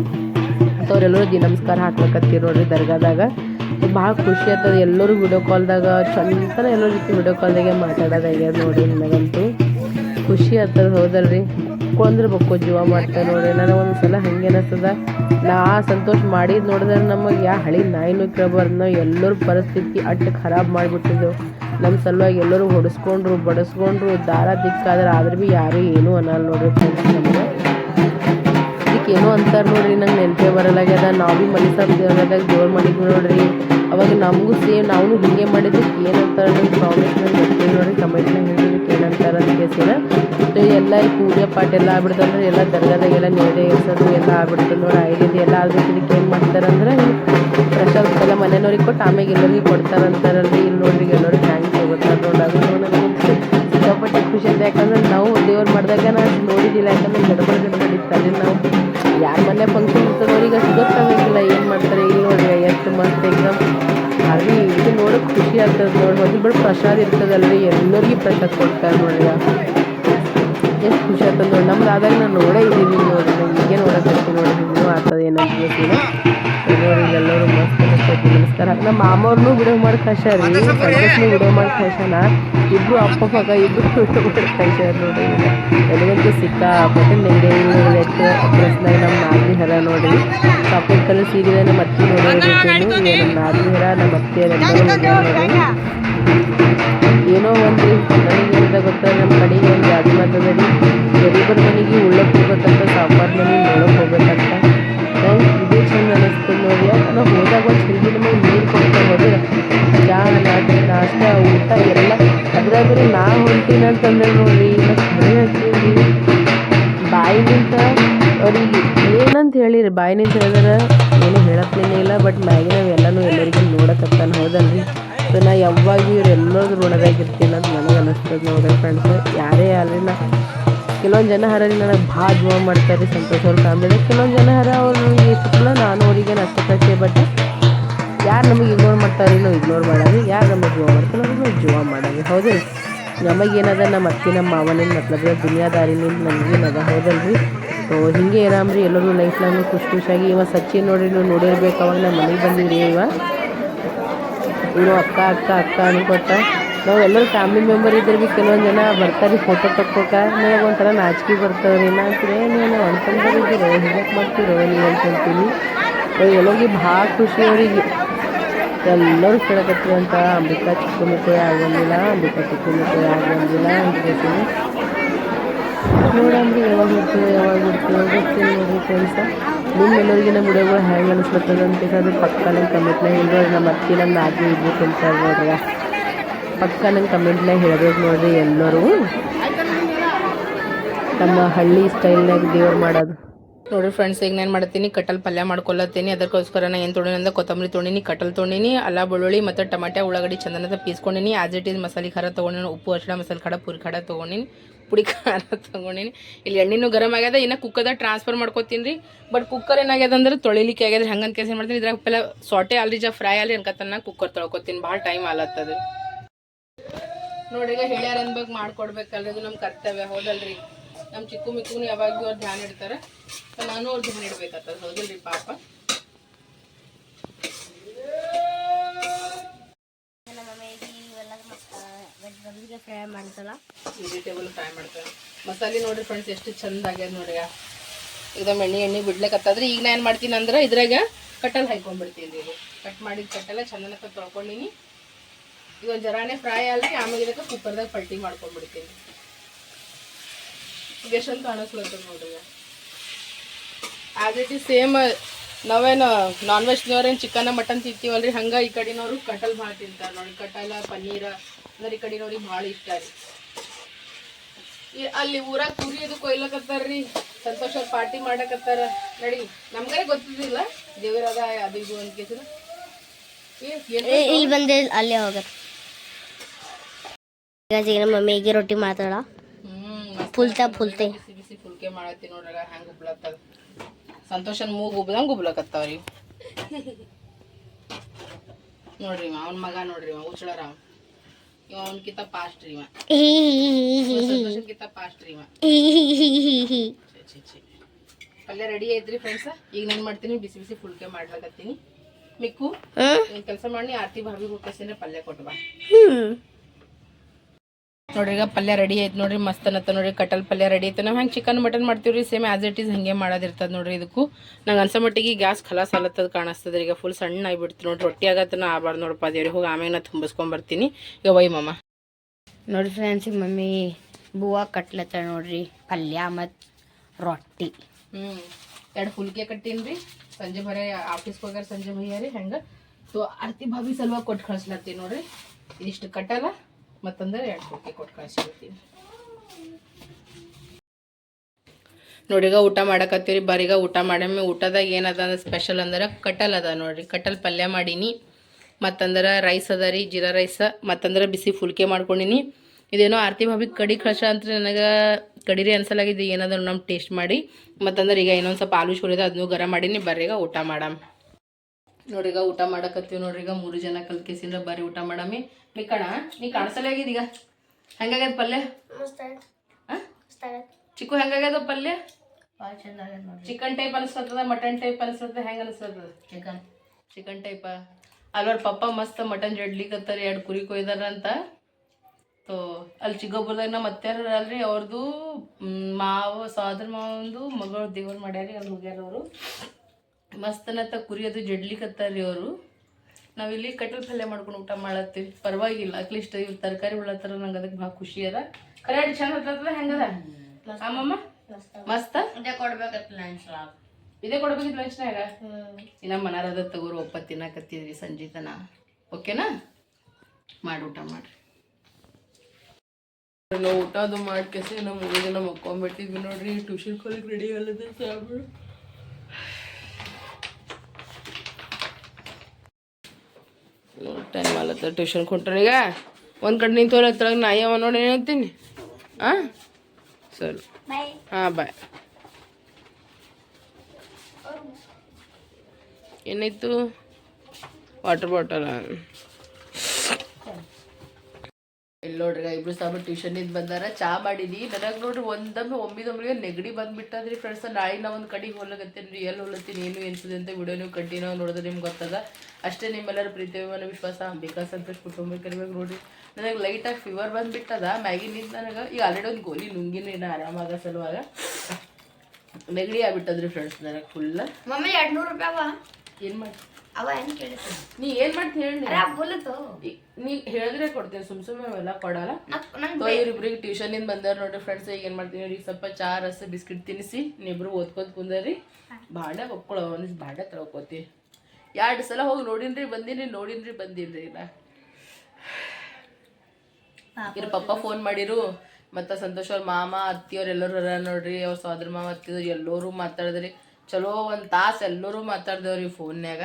ಅಂಥವ್ರೆಲ್ಲರೂ ದಿ ನಮಸ್ಕಾರ ಹಾಕ್ಲಕತ್ತೀರಿ ನೋಡ್ರಿ ದರ್ಗಾದಾಗ. ಭಾಳ ಖುಷಿ ಆಯ್ತದ ಎಲ್ಲರೂ ವಿಡಿಯೋ ಕಾಲ್ದಾಗ ಚಂದನ ಎಲ್ಲರ ಜೊತೆ ವಿಡಿಯೋ ಕಾಲ್ದಾಗೆ ಮಾತಾಡೋದಾಗ್ಯದ ನೋಡ್ರಿ ನನಗಂತೂ. ಖುಷಿ ಆಗ್ತದೆ, ಹೌದಲ್ರಿ? ಕೊಂದ್ರಬೇಕು ಜೀವ ಮಾಡ್ತಾರೆ ನೋಡ್ರಿ. ಒಂದು ಸಲ ಹಂಗೆ ಅನ್ನಿಸ್ತದ ನಾ ಸಂತೋಷ ಮಾಡಿದ್ ನೋಡಿದ್ರೆ ನಮಗೆ ಯಾ ಹಳಿ ನಾಯಿನೂ ಕೇಳಬಾರ್ದು ನಾವು ಎಲ್ಲರ ಪರಿಸ್ಥಿತಿ ಅಟ್ಟು ಖರಾಬ್ ಮಾಡಿಬಿಟ್ಟಿದ್ದೆವು ನಮ್ಮ ಸಲುವಾಗಿ ಎಲ್ಲರೂ ಹೊಡೆಸ್ಕೊಂಡ್ರು, ಬಡಿಸ್ಕೊಂಡ್ರು, ದಾರ ದಿಕ್ಕಾದ್ರೆ ಆದ್ರೆ ಭೀ ಯಾರೂ ಏನೂ ಅನ್ನಲ್ಲ ನೋಡ್ರಿ ಫ್ರೆಂಡ್ಸ್ ನಮಗೆ. ಏನೋ ಅಂತಾರೆ ನೋಡ್ರಿ, ನಂಗೆ ನೆನಪೇ ಬರಲಾಗ್ಯದ ನಾವು ಭೀ ಮನೆ ಸಾಬ್ ದೇವರದಾಗ ದೇವ್ರು ಮಾಡಿದ್ವಿ ನೋಡ್ರಿ. ಅವಾಗ ನಮಗೂ ಸೇಮ್ ನಾವು ಹಿಂಗೆ ಮಾಡಿದ್ದಕ್ಕೆ ಏನಂತಾರೆ ನಿಮ್ಮ ಪ್ರಾಮಿಸ್ ನಂಗೆ ಗೊತ್ತಿಲ್ಲ ನೋಡ್ರಿ. ಕಮೆಂಟ್ನಾಗ ಹೇಳಿದಕ್ಕೆ ಏನಂತಾರೆ ಅಂತ ಕೇಸಿನ ಮತ್ತು ಎಲ್ಲ ಈ ಪೂಜೆ ಪಾಠ ಎಲ್ಲ ಆಗ್ಬಿಡ್ತಂದ್ರೆ ಎಲ್ಲ ದರ್ಗಾದಾಗೆಲ್ಲ ನೇಡೆ ಇರ್ಸೋದು ಎಲ್ಲ ಆಗ್ಬಿಡ್ತದೆ ನೋಡಿ ಐದು ಎಲ್ಲ ಆಗ್ಬಿಟ್ಟು ಇದಕ್ಕೆ ಏನು ಮಾಡ್ತಾರಂದ್ರೆ ಪ್ರಸಾದ ಮನೆಯವ್ರಿಗೆ ಕೊಟ್ಟು ಆಮೇಲೆ ಎಲ್ಲರಿಗೆ ಕೊಡ್ತಾರಂತಾರಲ್ರಿ ಇಲ್ಲಿ ನೋಡ್ರಿ ಎಲ್ಲರಿಗೆ ಥ್ಯಾಂಕ್ಸ್ ಹೋಗುತ್ತಾರೆ ನೋಡಿ. ಅದು ನನಗೆ ಖುಷಿ ಅಂತ ಯಾಕಂದ್ರೆ ನಾವು ದೇವ್ರು ಮಾಡಿದಾಗ ನಾನು ನೋಡಿದ್ದಿಲ್ಲ ಯಾಕಂದ್ರೆ ಗಡಬಡ ಗಡಬಡ ತಲೆ ನಾವು ಯಾರ ಮನೆ ಫಂಕ್ಷನ್ ಇರ್ತದೆ ಅವ್ರಿಗೆ ಅಷ್ಟು ಗೊತ್ತಾಗಿಲ್ಲ ಏನು ಮಾಡ್ತಾರೆ? ಇಲ್ಲಿ ನೋಡ್ರಿ ಎಷ್ಟು ಮಸ್ತ್ ಎಕ್ಸಾಮ್ ಅಲ್ಲಿ ಇದು ನೋಡೋಕೆ ಖುಷಿ ಆಗ್ತದೆ ನೋಡಿ. ಒಂದು ಬಿಟ್ಟು ಪ್ರಸಾದ ಇರ್ತದಲ್ರಿ, ಎಲ್ಲರಿಗೂ ಪ್ರಸಾದ ಕೊಡ್ತಾರೆ ನೋಡ್ರಿ ಎಷ್ಟು ಖುಷಿ ಆಗ್ತದೆ ನೋಡಿ. ನಮ್ದು ಆದಾಗ ನಾನು ನೋಡೇ ಇದ್ದೀನಿ ನೋಡಿ ನಮಗೆ ಹೀಗೆ ನೋಡಕ್ಕೆ ನೋಡಿ ಇನ್ನೂ ಆಗ್ತದೆ ಏನೋ ಎಲ್ಲರೂ ಮಸ್ತ್ ಅನಿಸ್ತೈತಿ ನಮಸ್ಕಾರ. ನಮ್ಮ ಮಾಮವ್ರನ್ನೂ ವಿಡಿಯೋ ಮಾಡಿ ಕಳ್ಸ್ಯಾರ ರೀ ವಿಡಿಯೋ ಮಾಡಿ ಕಳ್ಸ್ಯಾನ. ಇಬ್ರು ಅಪ್ಪ ಮಗ ಇಬ್ರು (laughs) ವಿಡಿಯೋ ಮಾಡಿ ಕಳ್ಸ್ಯಾರ ನೋಡಿ ನನಗಂತೂ ಸಿಕ್ಕಾಪಟ್ಟೆ ನೆಗಡಿ ನೆಟ್ಟು ಡ್ರೆಸ್ನಾಗ ನಮ್ಮ ನಾದಿ ಹರ ನೋಡಿ ಚಾಕ್ಲೇಟ್ ಕಲರ್ ಸೀರೆ ನಮ್ಮ ಅತ್ತೆ ನೋಡಿರ್ಬೇಕು ನಮ್ಮ ನಾದಿ ಹರ ನಮ್ಮ ಅತ್ತೆ ನೋಡಿ ಏನೋ ಒಂದು ನನಗೆ ಗೊತ್ತ ನಮ್ಮ ಕಡೆಗೆ ಒಂದು ಮಾತದ ರೀ ನಾ ಹೊಂಟೀನಿ ಅಂತಂದ್ರೆ ನೋಡ್ರಿ ಖರೆ ಹೇಳ್ತೀವಿ ಬಾಯಿನಿಂದ ಅವ್ರಿಗೆ ಏನಂತ ಹೇಳಿರಿ ಬಾಯಿನಿಂದ ಹೇಳಿದ್ರೆ ಏನು ಹೇಳತ್ತೇನೆ ಇಲ್ಲ ಬಟ್ ಮ್ಯಾಗಿನ ಎಲ್ಲನೂ ಎಲ್ಲರಿಗೂ ನೋಡಕತ್ತಾನ ಹೌದಲ್ರಿ ಸೊ ನಾ ಯಾವಾಗ ಇವ್ರು ಎಲ್ಲರೂ ಋಣದಾಗಿರ್ತೀನಿ ಅಂತ ನನಗೆ ಅನಿಸ್ತದೆ ನೋಡ್ರಿ ಫ್ರೆಂಡ್ಸ್ ಯಾರೇ ಆಗಲಿ ನಾ ಕೆಲವೊಂದು ಜನ ಹರ ನನಗೆ ಭಾಳ ಜೀವ ಮಾಡ್ತಾರೆ ಸಂತೋಷ ಅವ್ರ ಫ್ಯಾಮಿಲಿ ಕೆಲವೊಂದು ಜನ ಹರ, ಅವ್ರು ಇಷ್ಟಲ್ಲ ನಾನು ಅವರಿಗೆ ಅಷ್ಟಕ್ಕೆ ಬಟ್ ಯಾರು ನಮಗೆ ಇಗ್ನೋರ್ ಮಾಡ್ತಾರೆ ನಾವು ಇಗ್ನೋರ್ ಮಾಡೋದು ಯಾರು ನಮಗೆ ಜೀವ ಮಾಡ್ತಾರೆ ನಾವು ಜೀವ ಮಾಡೋದು ಹೌದು ನಮಗೇನದ ನಮ್ಮ ಅತ್ತಿ ನಮ್ಮ ಮಾವನಿಂದ ಮತ್ಲಬ ದುನಿಯಾದಾರಿನಿಂದ ನಮಗೇನದ ಹೌದಲ್ರಿ? ಸೊ ಹಿಂಗೆ ಏನಾಮ್ರಿ ಎಲ್ಲರೂ ಲೈಫ್ನಾಗ ಖುಷಿ ಖುಷಿಯಾಗಿ ಇವ ಸಚ್ಚಿ ನೋಡ್ರಿ, ನೀವು ನೋಡಿರ್ಬೇಕು ಅವಾಗ ನಮ್ಮ ಮನೆಗೆ ಬಂದಿದ್ರಿ ಇವ. ಇವರು ಅಕ್ಕ ಅಕ್ಕ ಅಕ್ಕ ಅನ್ಕೊಟ್ಟ. ನಾವು ಎಲ್ಲರೂ ಫ್ಯಾಮಿಲಿ ಮೆಂಬರ್ ಇದ್ರೆ ಭೀ ಕೆಲವೊಂದು ಜನ ಬರ್ತಾರೆ ಫೋಟೋ ತಕ್ಕೋಕ. ನನಗೆ ಒಂಥರ ನಾಚಿಕೆ ಬರ್ತವ್ರಿ ನಾ ಏನು ಅನ್ಕೊಂಡ್ಬರಿದ್ದೀರೋ ಹಿಂಗೆ ಮಾಡ್ತೀರೋ? ನೀವು ಹೇಳ್ತೀನಿ ಎಲ್ಲೋಗಿ ಭಾಳ ಖುಷಿ ಅವರಿಗೆ. ಎಲ್ಲರೂ ಕೇಳಕತ್ತೀವಿ ಅಂತ ಅಂಬಿಕಾ ಚಿಕ್ಕ ಮಕ್ಕಳು ಆಗಂಗಿಲ್ಲ, ಅಂಬಿಕಾ ಚಿಕ್ಕ ಮಕ್ಕಳು ಆಗಂಗಿಲ್ಲ ಅಂತ ಹೇಳ್ತೀನಿ. ನೋಡಂದ್ರೆ ಯಾವಾಗ ಬಿಡ್ತೀವಿ ಯಾವಾಗ ಬಿಡ್ತೀವಿ ಗೊತ್ತಿಲ್ಲ ನೋಡಿ ಫ್ರೆಂಡ್ಸ ನಿಮ್ಮ ಎಲ್ಲರಿಗೆ ನಮ್ಮ ವಿಡಿಯೋಗಳು ಹೆಂಗೆ ಅನಿಸ್ಲತ್ತದ ಅಂತ ಅದು ಪಕ್ಕ ನಂಗೆ ಕಮೆಂಟ್ನಾಗ ಹೇಳ್ಬೋದು ನಮ್ಮ ಅತ್ತಿ ನಮ್ಮ ನಾಗಿ ಇರ್ಬೇಕು ಅಂತ ನೋಡ್ರಿ ಪಕ್ಕ ನಂಗೆ ಕಮೆಂಟ್ನಾಗ ಹೇಳ್ಬೇಕು ನೋಡ್ರಿ ಎಲ್ಲರೂ. ನಮ್ಮ ಹಳ್ಳಿ ಸ್ಟೈಲ್ನಾಗ ದೇವ್ರು ಮಾಡೋದು. ನೋಡ್ರಿ ಫ್ರೆಂಡ್ಸ್ ಈಗ ನಾನು ಮಾಡ್ತೀನಿ, ಕಟಲ್ ಪಲ್ಯ ಮಾಡ್ಕೊಳ್ಳತ್ತೀನಿ ಅದಕ್ಕೋಸ್ಕರ ನಾ ಏನು ತೊಗೊಂಡಿನಿ ಅಂದ್ರೆ ಕೊತ್ತಂಬರಿ ತೊಗೊಂಡಿನಿ, ಕಟಲ್ ತೊಗೊಂಡಿನಿ, ಅಲ್ಲ ಬೆಳ್ಳುಳ್ಳಿ ಮತ್ತು ಟಮಾಟೆ, ಉಳ್ಳಾಗಡ್ಡಿ ಚಂದನದ ಪೀಸ್ಕೊಂಡಿನಿ ಆಸ್ ಇಟ್ ಈಸ್ ಮಸಾಲೆ ಖಾರ ತೊಗೊಂಡಿನಿ, ಉಪ್ಪು, ಅರ್ಶಿಣ, ಮಸಾಲೆ ಖಾರ, ಪುರಿ ಖಾರ ತೊಗೊಂಡಿನಿ, ಪುಡಿ ಖಾರ (laughs) ತೊಗೊಂಡಿನಿ. ಇಲ್ಲಿ ಎಣ್ಣೆನೂ ಗರಮ್ ಆಗ್ಯದ, ಇನ್ನು ಕುಕ್ಕರ್ದಾಗ ಟ್ರಾನ್ಸ್ಫರ್ ಮಾಡ್ಕೊತೀನಿ ರೀ. ಬಟ್ ಕುಕ್ಕರ್ ಏನಾಗ್ಯದ ಅಂದ್ರೆ ತೊಳಿಲಿಕ್ಕೆ ಆಗ್ಯದ ಹಂಗಂತ ಕೆಲಸ ಮಾಡ್ತೀನಿ. ಇದ್ರಾಗ ಪೆಲ್ಲ ಸಾಟೆ ಅಲ್ರಿ ಜಾ ಫ್ರೈ ಅಲ್ಲಿ ಅನ್ಕತ್ತನ ಕುಕ್ಕರ್ ತೊಳ್ಕೊತೀನಿ. ಭಾಳ ಟೈಮ್ ಆಲತ್ತದ ನೋಡ್ರಿ ಈಗ ಹೇಳ್ಯಾರ ಅನ್ಬೇಕು ಮಾಡ್ಕೊಡ್ಬೇಕಲ್ರಿ, ಇದು ನಮ್ಮ ಕರ್ತವ್ಯ, ಹೌದಲ್ರಿ. ನಮ್ಮ ಚಿಕ್ಕು ಮಿಕ್ಕೂ ಯಾವಾಗ್ಲೂ ಅವ್ರು ಧ್ಯಾನ ಇಡ್ತಾರೆ. ಸೊ ನಾನು ಅವ್ರು ಧ್ಯಾನ ಇಡ್ಬೇಕಾಗ್ತದೆ. ರೀ ಪಾಪ. ಫ್ರೈ ವೆಜಿಟೇಬಲ್ ಫ್ರೈ ಮಾಡ್ತಾರೆ ಮಸಾಲೆ ನೋಡ್ರಿ ಫ್ರೆಂಡ್ಸ್ ಎಷ್ಟು ಚಂದ ಆಗ್ಯದ ನೋಡ್ರಿ ಇದೊಮ್ಮೆ ಎಣ್ಣೆ ಎಣ್ಣೆ ಬಿಡ್ಲಿಕ್ಕತ್ತಾದ್ರೆ ಈಗ ನಾ ಏನು ಮಾಡ್ತೀನಿ ಅಂದ್ರೆ ಇದ್ರಾಗ ಕಟ್ಟಲ್ ಹಾಕೊಂಡ್ಬಿಡ್ತೀನಿ ಇದು ಕಟ್ ಮಾಡಿದ ಕಟ್ಟೆಲ್ಲ ಚಂದನ ತೊಳ್ಕೊಂಡಿನಿ. ಇದೊಂದು ಜರಾನೇ ಫ್ರೈ ಅಲ್ರಿ ಆಮೇಲೆ ಇದಕ್ಕೆ ಕುಕ್ಕರ್ದಾಗ ಪಲ್ಟಿ ಮಾಡ್ಕೊಂಡ್ಬಿಡ್ತೀನಿ ಈಗ ಎಷ್ಟೊಂದು ಕಾಣಿಸ್ಲತ್ತದ ನೋಡ್ರಿ. ಇಸ್ ಸೇಮ್ ನಾವೇನು ನಾನ್ ವೆಜ್ನವ್ರೇನು ಚಿಕನ್ ಮಟನ್ ತಿಂತೀವಲ್ರಿ ಹಂಗೆ ಈ ಕಡಿನವರು ಕಟಲ್ ಭಾಳ ತಿಂತಾರೆ ನೋಡಿ ಕಟಲ ಪನ್ನೀರ ಅಂದ್ರೆ ಈ ಕಡಿನವ್ರಿಗೆ ಭಾಳ ಇಷ್ಟ ರೀ. ಅಲ್ಲಿ ಊರಾಗ ಕುರಿ ಅದು ಕೊಯ್ಲಕತ್ತಾರ್ರಿ ಸಂತೋಷ ಅವ್ರ ಪಾರ್ಟಿ ಮಾಡಕತ್ತಾರ. ನಡಿ ನಮ್ಗೆ ಗೊತ್ತಿದ್ದಿಲ್ಲ ದೇವರದ ಅದು ಇದು ಅಂತ ಕೇಸಿನ ಇಲ್ಲಿ ಬಂದೆ ಅಲ್ಲೇ ಹೋಗತ್ತೆ ಈಗ ನಮ್ಮ ಮಮ್ಮಿಗೆ ರೊಟ್ಟಿ ಮಾಡ್ತಾಳ? ಹ್ಮ್ ಫುಲ್ತಾ ಫುಲ್ತೆ ಬಿಸಿ ಬಿಸಿ ಫುಲ್ಕೆ ಮಾಡತ್ತಿ ನೋಡ್ರಾಗ ಹೆಂಗ್ ಉಬ್ಲತ್ತದ ಸಂತೋಷನ್ ಮೂಗ್ ಉಬ್ದಂಗ್ ಉಬ್ಲಕತ್ತಾವ್ರಿ ನೋಡ್ರಿ ಇವ ಅವನ ಮಗ ನೋಡ್ರಿ ಇವ ಉಚ್ಚಳರಾವ್ ಇವ ಅವನ್ಕಿಂತ ಪಾಸ್ಟ್ ರೀ ಇವ ಸಂತೋಷನ್ಕಿಂತ ಪಾಸ್ಟ್ ರೀ ಇವ ಛೆ, ಛೆ, ಛೆ. ಪಲ್ಯ ರೆಡಿ ಐತ್ರಿ ಫ್ರೆಂಡ್ಸ್ ಈಗ ನಾನು ಮಾಡ್ತೀನಿ ಬಿಸಿ ಬಿಸಿ ಫುಲ್ಕೆ ಮಾಡ್ಲಕತ್ತೀನಿ ಮಿಕ್ಕು ಏನ್ ಕೆಲಸ ಮಾಡಿ ಆರ್ತಿ ಭಾಬಿ ಹುಟ್ಟಿಸಿದ್ರೆ ಪಲ್ಯ ಕೊಟ್ಟು ಬಾ ನೋಡ್ರಿ ಈಗ ಪಲ್ಯ ರೆಡಿ ಐತೆ ನೋಡ್ರಿ ಮಸ್ತ್ ಅನ್ನತ್ತ ನೋಡ್ರಿ ಕಟಲ್ ಪಲ್ಯ ರೆಡಿ ಆಯ್ತು ನಾವು ಹೆಂಗೆ ಚಿಕನ್ ಮಟನ್ ಮಾಡ್ತೀವ್ರಿ ಸೇಮ್ ಆಸ್ ಇಟ್ ಈಸ್ ಹಂಗೆ ಮಾಡೋದಿರ್ತದ ನೋಡ್ರಿ ಇದಕ್ಕೂ. ನಂಗೆ ಅನ್ಸೋ ಮಟ್ಟಿಗೆ ಗ್ಯಾಸ್ ಖಲಾಸ್ ಅಲ್ಲತ್ತದ ಕಾಣಿಸ್ತದೆ ಈಗ ಫುಲ್ ಸಣ್ಣ ಆಗಿಬಿಡ್ತು ನೋಡ್ರಿ ರೊಟ್ಟಿ ಆಗತ್ತನ ಆಬಾರ್ದು ನೋಡಪ್ಪ ದೇವ್ರಿಗೆ ಹೋಗಿ ಆಮೇಲೆ ನಾ ತುಂಬಿಸ್ಕೊಂಬರ್ತೀನಿ ಈಗ ವೈ ಮಮ್ಮ ನೋಡ್ರಿ ಫ್ರೆಂಡ್ಸ್ ಮಮ್ಮಿ ಬೂವ ಕಟ್ಲತ್ತ ನೋಡ್ರಿ ಪಲ್ಯ ಮತ್ತು ರೊಟ್ಟಿ. ಹ್ಞೂ ಎರಡು ಫುಲ್ಕೆ ಕಟ್ಟೀನಿ ಸಂಜೆ ಬರೀ ಆಫೀಸ್ಗೆ ಹೋಗ್ಯಾರ ಸಂಜೆ ಬಯ್ಯಾರಿ ರೀ ಹೆಂಗೆ? ಸೊ ಅರ್ತಿ ಭಾವಿ ಸಲುವಾಗಿ ಕೊಟ್ಟು ಕಳಿಸ್ಲತ್ತೀನಿ ನೋಡ್ರಿ ಇದಿಷ್ಟು ಕಟ್ಟಲ್ಲ. ಮತ್ತಂದ್ರೆ ಎರಡು ಫುಲ್ಕೆ ಕೊಟ್ಟು ಕಳಿಸ್ಬಿಡ್ತೀವಿ ನೋಡಿಗ ಊಟ ಮಾಡಕತ್ತೀರಿ ಬರೀಗ ಊಟ ಮಾಡಮ್ಮೆ ಊಟದಾಗ ಏನದ ಅಂದ್ರೆ ಸ್ಪೆಷಲ್ ಅಂದ್ರೆ ಕಟಲ್ ಅದ ನೋಡ್ರಿ. ಕಟಲ್ ಪಲ್ಯ ಮಾಡೀನಿ. ಮತ್ತಂದ್ರೆ ರೈಸ್ ಅದ ರೀ, ಜೀರಾ ರೈಸ್ ಮತ್ತಂದ್ರೆ ಬಿಸಿ ಫುಲ್ಕೆ ಮಾಡ್ಕೊಂಡಿನಿ. ಇದೇನೋ ಆರ್ತಿ ಭಾಬಿ ಕಡಿ ಕಳ್ಸ ಅಂತ ನನಗೆ. ಕಡಿರಿ ಅನ್ಸಲಾಗಿದೆ ಏನಾದ್ರು ನಮ್ಮ ಟೇಸ್ಟ್ ಮಾಡಿ. ಮತ್ತಂದ್ರೆ ಈಗ ಇನ್ನೊಂದು ಸ್ವಲ್ಪ ಆಲೂ ಶೋರಿದ ಅದನ್ನು ಗರ ಮಾಡೀನಿ. ಬರೀಗ ಊಟ ಮಾಡಮ್. ನೋಡ್ರಿ ಈಗ ಊಟ ಮಾಡಕತ್ತೀವಿ ನೋಡ್ರಿ ಈಗ ಮೂರು ಜನ ಕಲ್ಕೇಸಿಂದ ಬರೀ ಊಟ ಮಾಡಮ್ಮಿ ನಿಕ್ಕಣ ನೀ ಕಾಣಿಸಲೇ ಆಗಿದೀಗ ಹೆಂಗಾಗ್ಯದ ಪಲ್ಯ? ಚಿಕ್ಕು ಹೆಂಗಾಗ್ಯದ ಪಲ್ಯ? ಚಿಕನ್ ಟೈಪ್ ಅನಿಸ್ತದ ಮಟನ್ ಟೈಪ್ ಅನಿಸ್ತದ ಹೆಂಗ ಅನಿಸ್ತದ ಚಿಕನ್. Chicken type. ಅಲ್ವರ ಪಪ್ಪ ಮಸ್ತ್ ಮಟನ್ ಜಡ್ಲಿಕತ್ತಾರ ಎರಡು ಕುರಿ ಕೊಯ್ದಾರ ಅಂತ. ತೋ ಅಲ್ಲಿ ಚಿಕ್ಕೊಬ್ಬರದಾಗ ನಮ್ಮ ಅತ್ಯಾರ ಅಲ್ರಿ ಅವ್ರದ್ದು ಮಾವ ಸೋದರ ಮಾವಂದು ಮಗಳು ದೇವ್ರು ಮಾಡ್ಯಾರಿ ಅಲ್ಲಿ ಹೋಗ್ಯಾರ ಅವರು. ಮಸ್ತ್ ಅನ್ನತ್ತ ಕುರಿಯೋದು ಜಡ್ಲಿ ಜಡ್ಲಿಕತ್ತಾರ್ರಿ ಅವರು. ನಾವಿಲ್ಲಿ ಕಟಲ್ ಪಲ್ಯ ಮಾಡ್ಕೊಂಡು ಊಟ ಮಾಡತ್ತೀವಿ. ಪರವಾಗಿಲ್ಲ. ಅಟ್ಲೀಸ್ಟ್ ಇವ್ ತರಕಾರಿ ಉಳ್ಳತ್ತಾರ ನಂಗೆ ಅದಕ್ಕೆ ಭಾಳ ಖುಷಿ ಅದ. ಕರೆಕ್ಟ್ ಚಂದ ಹತ್ತದ ಹೆಂಗದ? ಆಮಮ್ಮ ಮಸ್ತ ಇದೇ ಕೊಡ್ಬೇಕತ್ ಲಂಚ್ ಇದೇ ಕೊಡ್ಬೇಕಿತ್ತು ಲಂಚ್ನಾಗ ಇನ್ನ ಮನಾರದ ತಗೋರು ಒಪ್ಪ ತಿನ್ನಕತ್ತಿದ್ರಿ ಸಂಜೀತನ. ಓಕೆನಾ? ಮಾಡಿ ಊಟ ಮಾಡ್ರಿ. ನಾವು ಊಟ ಅದು ಮಾಡ್ಕೇಸಿ ನಮ್ಮ ಮುಗಿದಿನ ಜನ ಮಕ್ಕೊಂಡ್ಬಿಟ್ಟಿದ್ವಿ ನೋಡ್ರಿ ಟ್ಯೂಷನ್ ಕಾಲಿಗೆ ರೆಡಿ ಅಲ್ಲದ ಸಾಬ್ರು ಟೈಮ್ ಆಲತ್ತ ಟ್ಯೂಷನ್ ಕೊಟ್ರೆ ಈಗ. ಒಂದು ಕಡೆ ನಿಂತು ಹತ್ರ ನಾಯಿ ಅವ ನೋಡಿ ಏನಂತೀನಿ ಹಾಂ ಸರಿ. ಹಾಂ ಬಾಯ್ ಏನಾಯಿತು? ವಾಟರ್ ಬಾಟಲ್ ಇಲ್ಲಿ ನೋಡ್ರಿ ಇಬ್ರು ಸಾಬ್ ಟ್ಯೂಷನಿಂದ ಬಂದಾರ ಚಾ ಮಾಡಿದಿ. ನನಗೆ ನೋಡ್ರಿ ಒಂದೊಮ್ಮೆ ಒಮ್ಮಿದೊಮ್ಮಿಗೆ ನೆಗಡಿ ಬಂದ್ಬಿಟ್ಟದ್ರಿ ಫ್ರೆಂಡ್ಸ್ ನಾಳೆ ನಾ ಒಂದು ಕಡೆಗೆ ಹೋಗ್ಲಕತ್ತೀನಿ ರೀ ಎಲ್ಲಿ ಹೋಗ್ಲತ್ತೀನಿ ಏನು ಎನ್ಸದೆ ಅಂತ ವಿಡಿಯೋ ನೀವು ಕಂಟಿನ್ಯೂ ನೋಡಿದ್ರೆ ನಿಮ್ಗೆ ಗೊತ್ತದ. ಅಷ್ಟೇ ನಿಮ್ಮೆಲ್ಲರ ಪ್ರೀತಿ ಅಭಿಮಾನ ವಿಶ್ವಾಸ ಅಂಬಿಕಾ ಸಂತೋಷ್ ಕುಟುಂಬ ಕರಿಬೇಕು ನೋಡ್ರಿ. ನನಗೆ ಲೈಟಾಗಿ ಫೀವರ್ ಬಂದ್ಬಿಟ್ಟದ. ಮ್ಯಾಗಿನಿಂದ ನನಗೆ ಈಗ ಆಲ್ರೆಡಿ ಒಂದು ಗೋಲಿ ನುಂಗಿನ ಇನ್ನು ಆರಾಮಾಗ ಸಲುವಾಗ ನೆಗಡಿ ಆಗ್ಬಿಟ್ಟದ್ರಿ ಫ್ರೆಂಡ್ಸ್ ನನಗೆ ಫುಲ್ ಮಮ್ಮಿ ಎರಡ್ ನೂರು ರೂಪಾಯಿ ಏನು ಮಾಡಿ ಅವ ಏನ್ ಕೇಳಿತ್ತು ನೀ ಏನು ಮಾಡ್ತೀನಿ ಹೇಳಿ ನೀ ಹೇಳಿದ್ರೆ ಕೊಡ್ತೀನಿ ಸುಮ್ ಸುಮ್ಮನೆ ಅವೆಲ್ಲ ಕೊಡಲ್ಲ. ಇವ್ರಿಬ್ರಿಗೆ ಟ್ಯೂಷನ್ ಇಂದ ಬಂದಾರ ನೋಡ್ರಿ ಫ್ರೆಂಡ್ಸ್ ಈಗ ಏನ್ ಮಾಡ್ತೀನಿ ಈಗ ಸ್ವಲ್ಪ ಚಾ ರಸ ಬಿಸ್ಕಿಟ್ ತಿನ್ನಿಸಿ ನೀವಿಬ್ರು ಓದ್ಕೊಂತ ಕುಂದರಿ. ಬಾಡ ಒಪ್ಕೊಳ್ಳೋ ಒಂದಿಷ್ಟು ಬಾಡ ತಗೊಕೋತಿ ಎರಡು ಸಲ ಹೋಗಿ ನೋಡಿನ್ರಿ ಬಂದೀನಿ ನೋಡಿನ್ರಿ ಬಂದಿನ್ರಿ ಇಲ್ಲ ಇವ್ರ ಪಪ್ಪ ಫೋನ್ ಮಾಡಿರು ಮತ್ತ ಸಂತೋಷ್ ಅವ್ರ ಮಾಮ ಅತ್ತಿಯವ್ರು ಎಲ್ಲರೂ ಅರ ನೋಡ್ರಿ ಅವ್ರ ಸೋದ್ರ ಮಾಮ ಅತ್ತಿದ್ರು ಎಲ್ಲರೂ ಮಾತಾಡಿದ್ರಿ. ಚಲೋ ಒಂದು ತಾಸು ಎಲ್ಲರೂ ಮಾತಾಡ್ದೇವ್ರಿ ಫೋನ್ಯಾಗ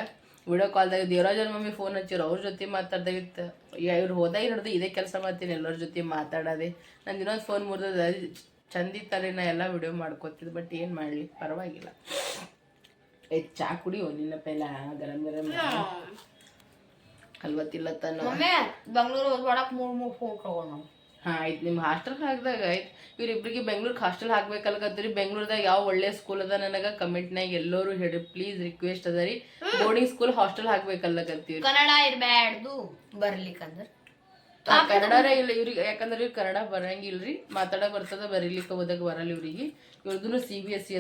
ವಿಡಿಯೋ ಕಾಲ್ದಾಗ ದೇವರಾಜನ ಮಮ್ಮಿ ಫೋನ್ ಹಚ್ಚಿರು. ಅವ್ರ ಜೊತೆ ಮಾತಾಡ್ದಾಗಿತ್ತು ಇವ್ರು ಹೋದಾಗ ಹಿಡಿದು ಇದೇ ಕೆಲಸ ಮಾಡ್ತೀನಿ ಎಲ್ಲರ ಜೊತೆ ಮಾತಾಡೋದೆ. ನಂದು ಇನ್ನೊಂದು ಫೋನ್ ಮುರಿದ ಚಂದಿತ್ತಲ್ಲಿ ನಾ ಎಲ್ಲ ವಿಡಿಯೋ ಮಾಡ್ಕೊತಿದ್ದೆ ಬಟ್ ಏನು ಮಾಡಲಿ ಪರವಾಗಿಲ್ಲ. ಏ ಚಾ ಕುಡಿ ನಿನ್ನ ಪೈಲ ಗರಂ ಗರಂ ಹಲ್ವತ್ತಿಲ್ಲ ತಾನು. ಬೆಂಗಳೂರು ಓದ್ಬಾಡಕ್ಕೆ ಮೂರ್ ಮೂರ್ ಫೋನ್ ತಗೊಂಡು ಹಾ ಆಯ್ತು. ನಿಮ್ಮ ಹಾಸ್ಟೆಲ್ ಹಾಕಿದಾಗ ಆಯ್ತು. ಇವ್ರಿಬ್ರಿಗೆ ಬೆಂಗ್ಳೂರ್ಗೆ ಹಾಸ್ಟೆಲ್ ಹಾಕ್ಬೇಕಲ್ಕತ್ತೀರಿ ಬೆಂಗ್ಳೂರ್ದಾಗ ಯಾವ ಒಳ್ಳೆ ಸ್ಕೂಲ್ ಅದ ನನಗೆ ಕಮೆಂಟ್ನಾಗ ಎಲ್ಲರೂ ಹೇಳಿ. ಪ್ಲೀಸ್ ರಿಕ್ವೆಸ್ಟ್ ಅದ ರೀ. ಬೋರ್ಡಿಂಗ್ ಸ್ಕೂಲ್ ಹಾಸ್ಟೆಲ್ ಹಾಕ್ಬೇಕಲ್ಲಕತ್ತೀವಿ ಕನ್ನಡ ಇರಬಾರ್ದು ಬರ್ಲಿಕ್ಕಂದ್ರೆ. ಕನ್ನಡ ಕನ್ನಡರೇ ಇಲ್ಲ ಇವ್ರಿಗೆ. ಯಾಕಂದ್ರೆ ಇವ್ರಿಗೆ ಕನ್ನಡ ಬರಂಗಿಲ್ರಿ. ಮಾತಾಡಕ್ ಬರ್ತದ ಬರೀಲಿಕ್ಕೆ ಓದಕ್ ಬರಲ್ಲ ಇವ್ರಿಗೆ. ಇವ್ರದ್ದು ಸಿ ಬಿ ಎಸ್ ಸಿ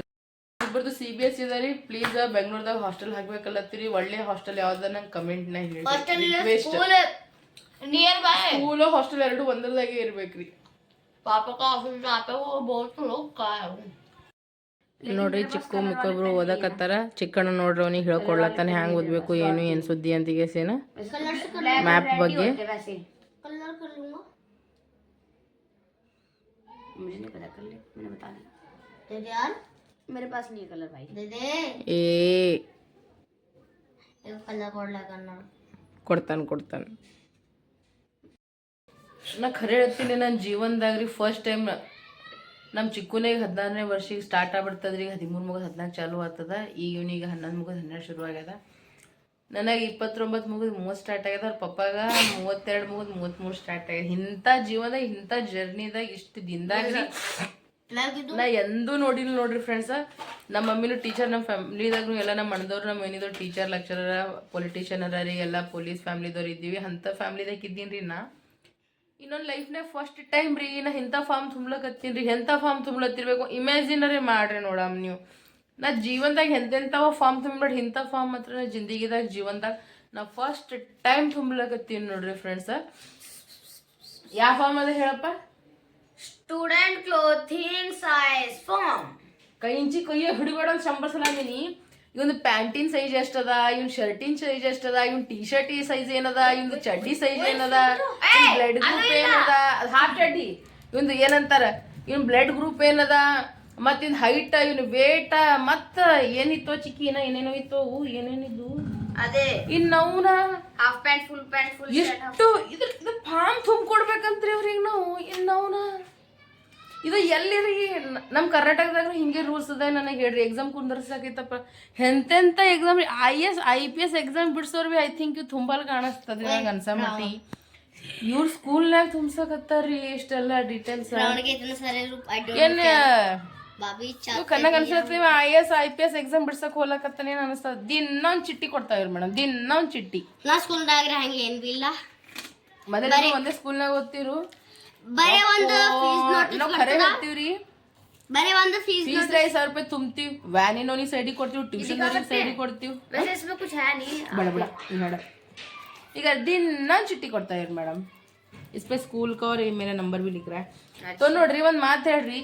ಇಬ್ಬರದು ಸಿ ಬಿ ಎಸ್ ಸಿ ಅದ ರೀ. ಪ್ಲೀಸ್ ಬೆಂಗ್ಳೂರ್ದಾಗ ಹಾಸ್ಟೆಲ್ ಹಾಕ್ಬೇಕಲ್ಲತ್ತೀರಿ. ಒಳ್ಳೆ ಹಾಸ್ಟೆಲ್ ಯಾವ್ದ ನಂಗೆ ಕಮೆಂಟ್ನಾಗ ಹೇಳಿ. Request near by school hostel ಎರಡು ಒಂದರದಾಗೆ ಇರ್ಬೇಕ್ರಿ पापा का ऑफिस जहाँ पे वो बहुत लोग का है वो ನೋಡ್ರಿ ಚಿಕ್ಕು ಮಿಕ್ಕೊಬ್ರು ಓದಕತ್ತಾರ ಚಿಕ್ಕಣ್ಣ ನೋಡ್ರಿ ಅವ್ನಿಗೆ ಹೇಳ್ಕೊಡ್ಲತ್ತಾನೆ ಹ್ಯಾಂಗ್ ಓದ್ಬೇಕು ಏನು ಏನ್ ಸುದ್ದಿ ಅಂತ ಸೇನ ಮ್ಯಾಪ್ ಬಗ್ಗೆ होते वैसे कलर कर लूंगा मुझे नहीं पता कर ले मैंने बता दिया दे दे यार मेरे पास नहीं है कलर भाई दे दे ಏ एक कलर कोड करना ಕೊಡ್ತಾನೆ ಕೊಡ್ತಾನೆ ನಾ ಖರೆ ಹೇಳ್ತೀನಿ ನನ್ನ ಜೀವನದಾಗ ರೀ ಫಸ್ಟ್ ಟೈಮ್ ನಮ್ಮ ಚಿಕ್ಕನೇ ಹದಿನಾರನೇ ವರ್ಷಕ್ಕೆ ಸ್ಟಾರ್ಟ್ ಆಗ್ಬಿಡ್ತದ್ರಿ ಹದಿಮೂರು ಮುಗಿದು ಹದಿನಾಲ್ಕು ಚಾಲು ಆಗ್ತದ ಈಗ ಇವನಿಗೆ ಹನ್ನೊಂದು ಮುಗಿದು ಹನ್ನೆರಡು ಶುರು ಆಗ್ಯದ. ನನಗೆ ಇಪ್ಪತ್ತೊಂಬತ್ತು ಮುಗಿದು ಮೂವತ್ತು ಸ್ಟಾರ್ಟ್ ಆಗ್ಯದ ಅವ್ರ ಪಪ್ಪಾಗ ಮೂವತ್ತೆರಡು ಮುಗಿದು ಮೂವತ್ತ್ಮೂರು ಸ್ಟಾರ್ಟ್ ಆಗ್ಯದ. ಇಂಥ ಜೀವನದಾಗ ಇಂಥ ಜರ್ನಿದಾಗ ಇಷ್ಟು ದಿನದಾಗ ನಾ ಎಂದೂ ನೋಡಿಲ್ಲ ನೋಡ್ರಿ ಫ್ರೆಂಡ್ಸ ನಮ್ಮ ಮಮ್ಮಿನೂ ಟೀಚರ್ ನಮ್ಮ ಫ್ಯಾಮಿಲಿದಾಗೂ ಎಲ್ಲ ನಮ್ಮ ಅಣ್ಣದವ್ರು ನಮ್ಮ ಏನಿದ್ರು ಟೀಚರ್ ಲೆಕ್ಚರರ ಪೊಲಿಟಿಷಿಯನ್ ಅರ ರೀ ಎಲ್ಲ ಪೊಲೀಸ್ ಫ್ಯಾಮ್ಲಿದವ್ರು ಇದ್ದೀವಿ ಅಂಥ ಫ್ಯಾಮ್ಲಿದಾಗ ಇದ್ದೀನಿ ರೀ ನಾ. ಇನ್ನೊಂದು ಲೈಫ್ನಾಗ ಫಸ್ಟ್ ಟೈಮ್ ರೀ ನಾ ಇಂಥ ಫಾರ್ಮ್ ತುಂಬಲಕತ್ತೀನಿ ರೀ ಎಂಥ ಫಾರ್ಮ್ ತುಂಬಲತ್ತಿರ್ಬೇಕು ಇಮ್ಯಾಜಿನರಿ ಮಾಡ್ರಿ ನೋಡಮ್ ನೀವು. ನಾ ಜೀವನದಾಗ ಎಂತೆಂಥವ ಫಾರ್ಮ್ ತುಂಬಿಬಿಟ್ಟು ಇಂಥ ಫಾರ್ಮ್ ಮಾತ್ರ ನಾ ಜಿಂದಗಿದಾಗ ಜೀವನದಾಗ ನಾ ಫಸ್ಟ್ ಟೈಮ್ ತುಂಬಲಕತ್ತೀನಿ ನೋಡ್ರಿ ಫ್ರೆಂಡ್ಸ ಯಾವ ಫಾರ್ಮ್ ಅದ ಹೇಳಪ್ಪ? ಸ್ಟೂಡೆಂಟ್ ಕ್ಲೋಥಿಂಗ್ ಸೈಜ್ ಫಾರ್ಮ್ ಕೈ ಇಂಚಿ ಕೈಯ ಹಿಡಿಗೋಡೋದು ಸಂಬರ್ಸಲ ಅಂದಿನಿ. ಇವನ್ ಪ್ಯಾಂಟಿನ ಸೈಜ್ ಎಷ್ಟದ ಇವನ್ ಶರ್ಟಿನ ಸೈಜ್ ಎಷ್ಟದ ಇವನ್ ಟಿ ಶರ್ಟ್ ಸೈಜ್ ಏನದ ಇವನ್ ಚಡ್ಡಿ ಸೈಜ್ ಏನದ ಬ್ಲಡ್ ಗ್ರೂಪ್ ಏನದ ಹಾಫ್ ಚಡ್ಡಿ. ಇವನ್ ಏನಂತಾರ ಇವನ್ ಬ್ಲಡ್ ಗ್ರೂಪ್ ಏನದ ಮತ್ ಇನ್ ಹೈಟ್ ಇವನ್ ವೇಟ್ ಮತ್ತ ಏನಿತ್ತು ಚಿಕ್ಕಿನ ಏನೇನೋ ಇತ್ತು ಏನೇನಿದ್ದು ಅದೇ. ಇನ್ ನೌನ half pant full pant full ಎಷ್ಟು ಇದ್ರ ಫಾರ್ಮ್ ತುಂಬ ಕೊಡ್ಬೇಕಂತ್ರಿ ಅವ್ರಿಗೆ ನಾವು. ಇನ್ನ ಇದು ಎಲ್ಲಿರಿ? ನಮ್ ಕರ್ನಾಟಕದಾಗ ಹಿಂಗೆ ರೂಲ್ಸ್ ಅದ ನನಗೆ ಹೇಳ್ರಿ. ಎಕ್ಸಾಮ್ ಕುಂದರ್ಸಾಕೈತಪ್ಪ. ಎಂತೆಂಥ exam I S I P S exam ಬಿಡ್ಸೋರ್ ಬಿ ಐ ಥಿಂಕ್ ಇವು ತುಂಬಲ್ ಕಾಣಿಸ್ತದ್ರಿ ನಂಗೆ ಅನ್ಸ ಮಟ್ಟಿ ಇವ್ರ ಸ್ಕೂಲ್ನಾಗ ತುಂಬಸಾಕತ್ತಾರ್ರಿ ಎಷ್ಟೆಲ್ಲ ಡೀಟೇಲ್ಸ್ ಏನ್ ಕಣ್ಣಾಗ ಅನ್ಸತ್ತಿ I S I P S exam ಬಿಡ್ಸಕ್ ಹೋಗ್ಲಕತ್ತಾನೆ ಅನಿಸ್ತದ? ದಿನ ಒಂದು ಚಿಟ್ಟಿ ಕೊಡ್ತಾವ್ರಿ ಮೇಡಮ್ ದಿನ ಒಂದು ಚಿಟ್ಟಿ. ನಾ ಸ್ಕೂಲ್ದಾಗ ಹಂಗೆ ಇಲ್ಲ. ಮೊದಲ ಒಂದೇ ಸ್ಕೂಲ್ನಾಗ ಓದ್ತಿರು. ಬರೇ ಒಂದು ಫೀಸ್ ನೋಟಿಸ್ ನಾವು ಖರೆ ಹೇಳ್ತೀವ್ರಿ ಬರೇ ಒಂದು ಫೀಸ್ ಫೀಸ್ ಐದು ಸಾವಿರ ರೂಪಾಯಿ ತುಂಬ್ತೀವಿ ವ್ಯಾನಿನೋನಿ ಸೈಡಿಗೆ ಕೊಡ್ತೀವಿ ಟ್ಯೂಷನ್ ಸೈಡಿಗೆ ಕೊಡ್ತೀವಿ वैसे इसमें कुछ है नहीं ಬೇಡ ಬೇಡ ಈಗ ಬೇಡ ಈಗ ದಿನ ಚಿಟ್ಟಿ ಕೊಡ್ತಾ ಇರಿ ಮೇಡಮ್ ಇಸ್ಪೇ ಸ್ಕೂಲ್ ಕವರ್ ಈ ಮೇಲೆ ನಂಬರ್ ಬಿ ಲಿಕ್ರೆ ತೊ ನೋಡ್ರಿ ಒಂದು ಮಾತು ಹೇಳ್ರಿ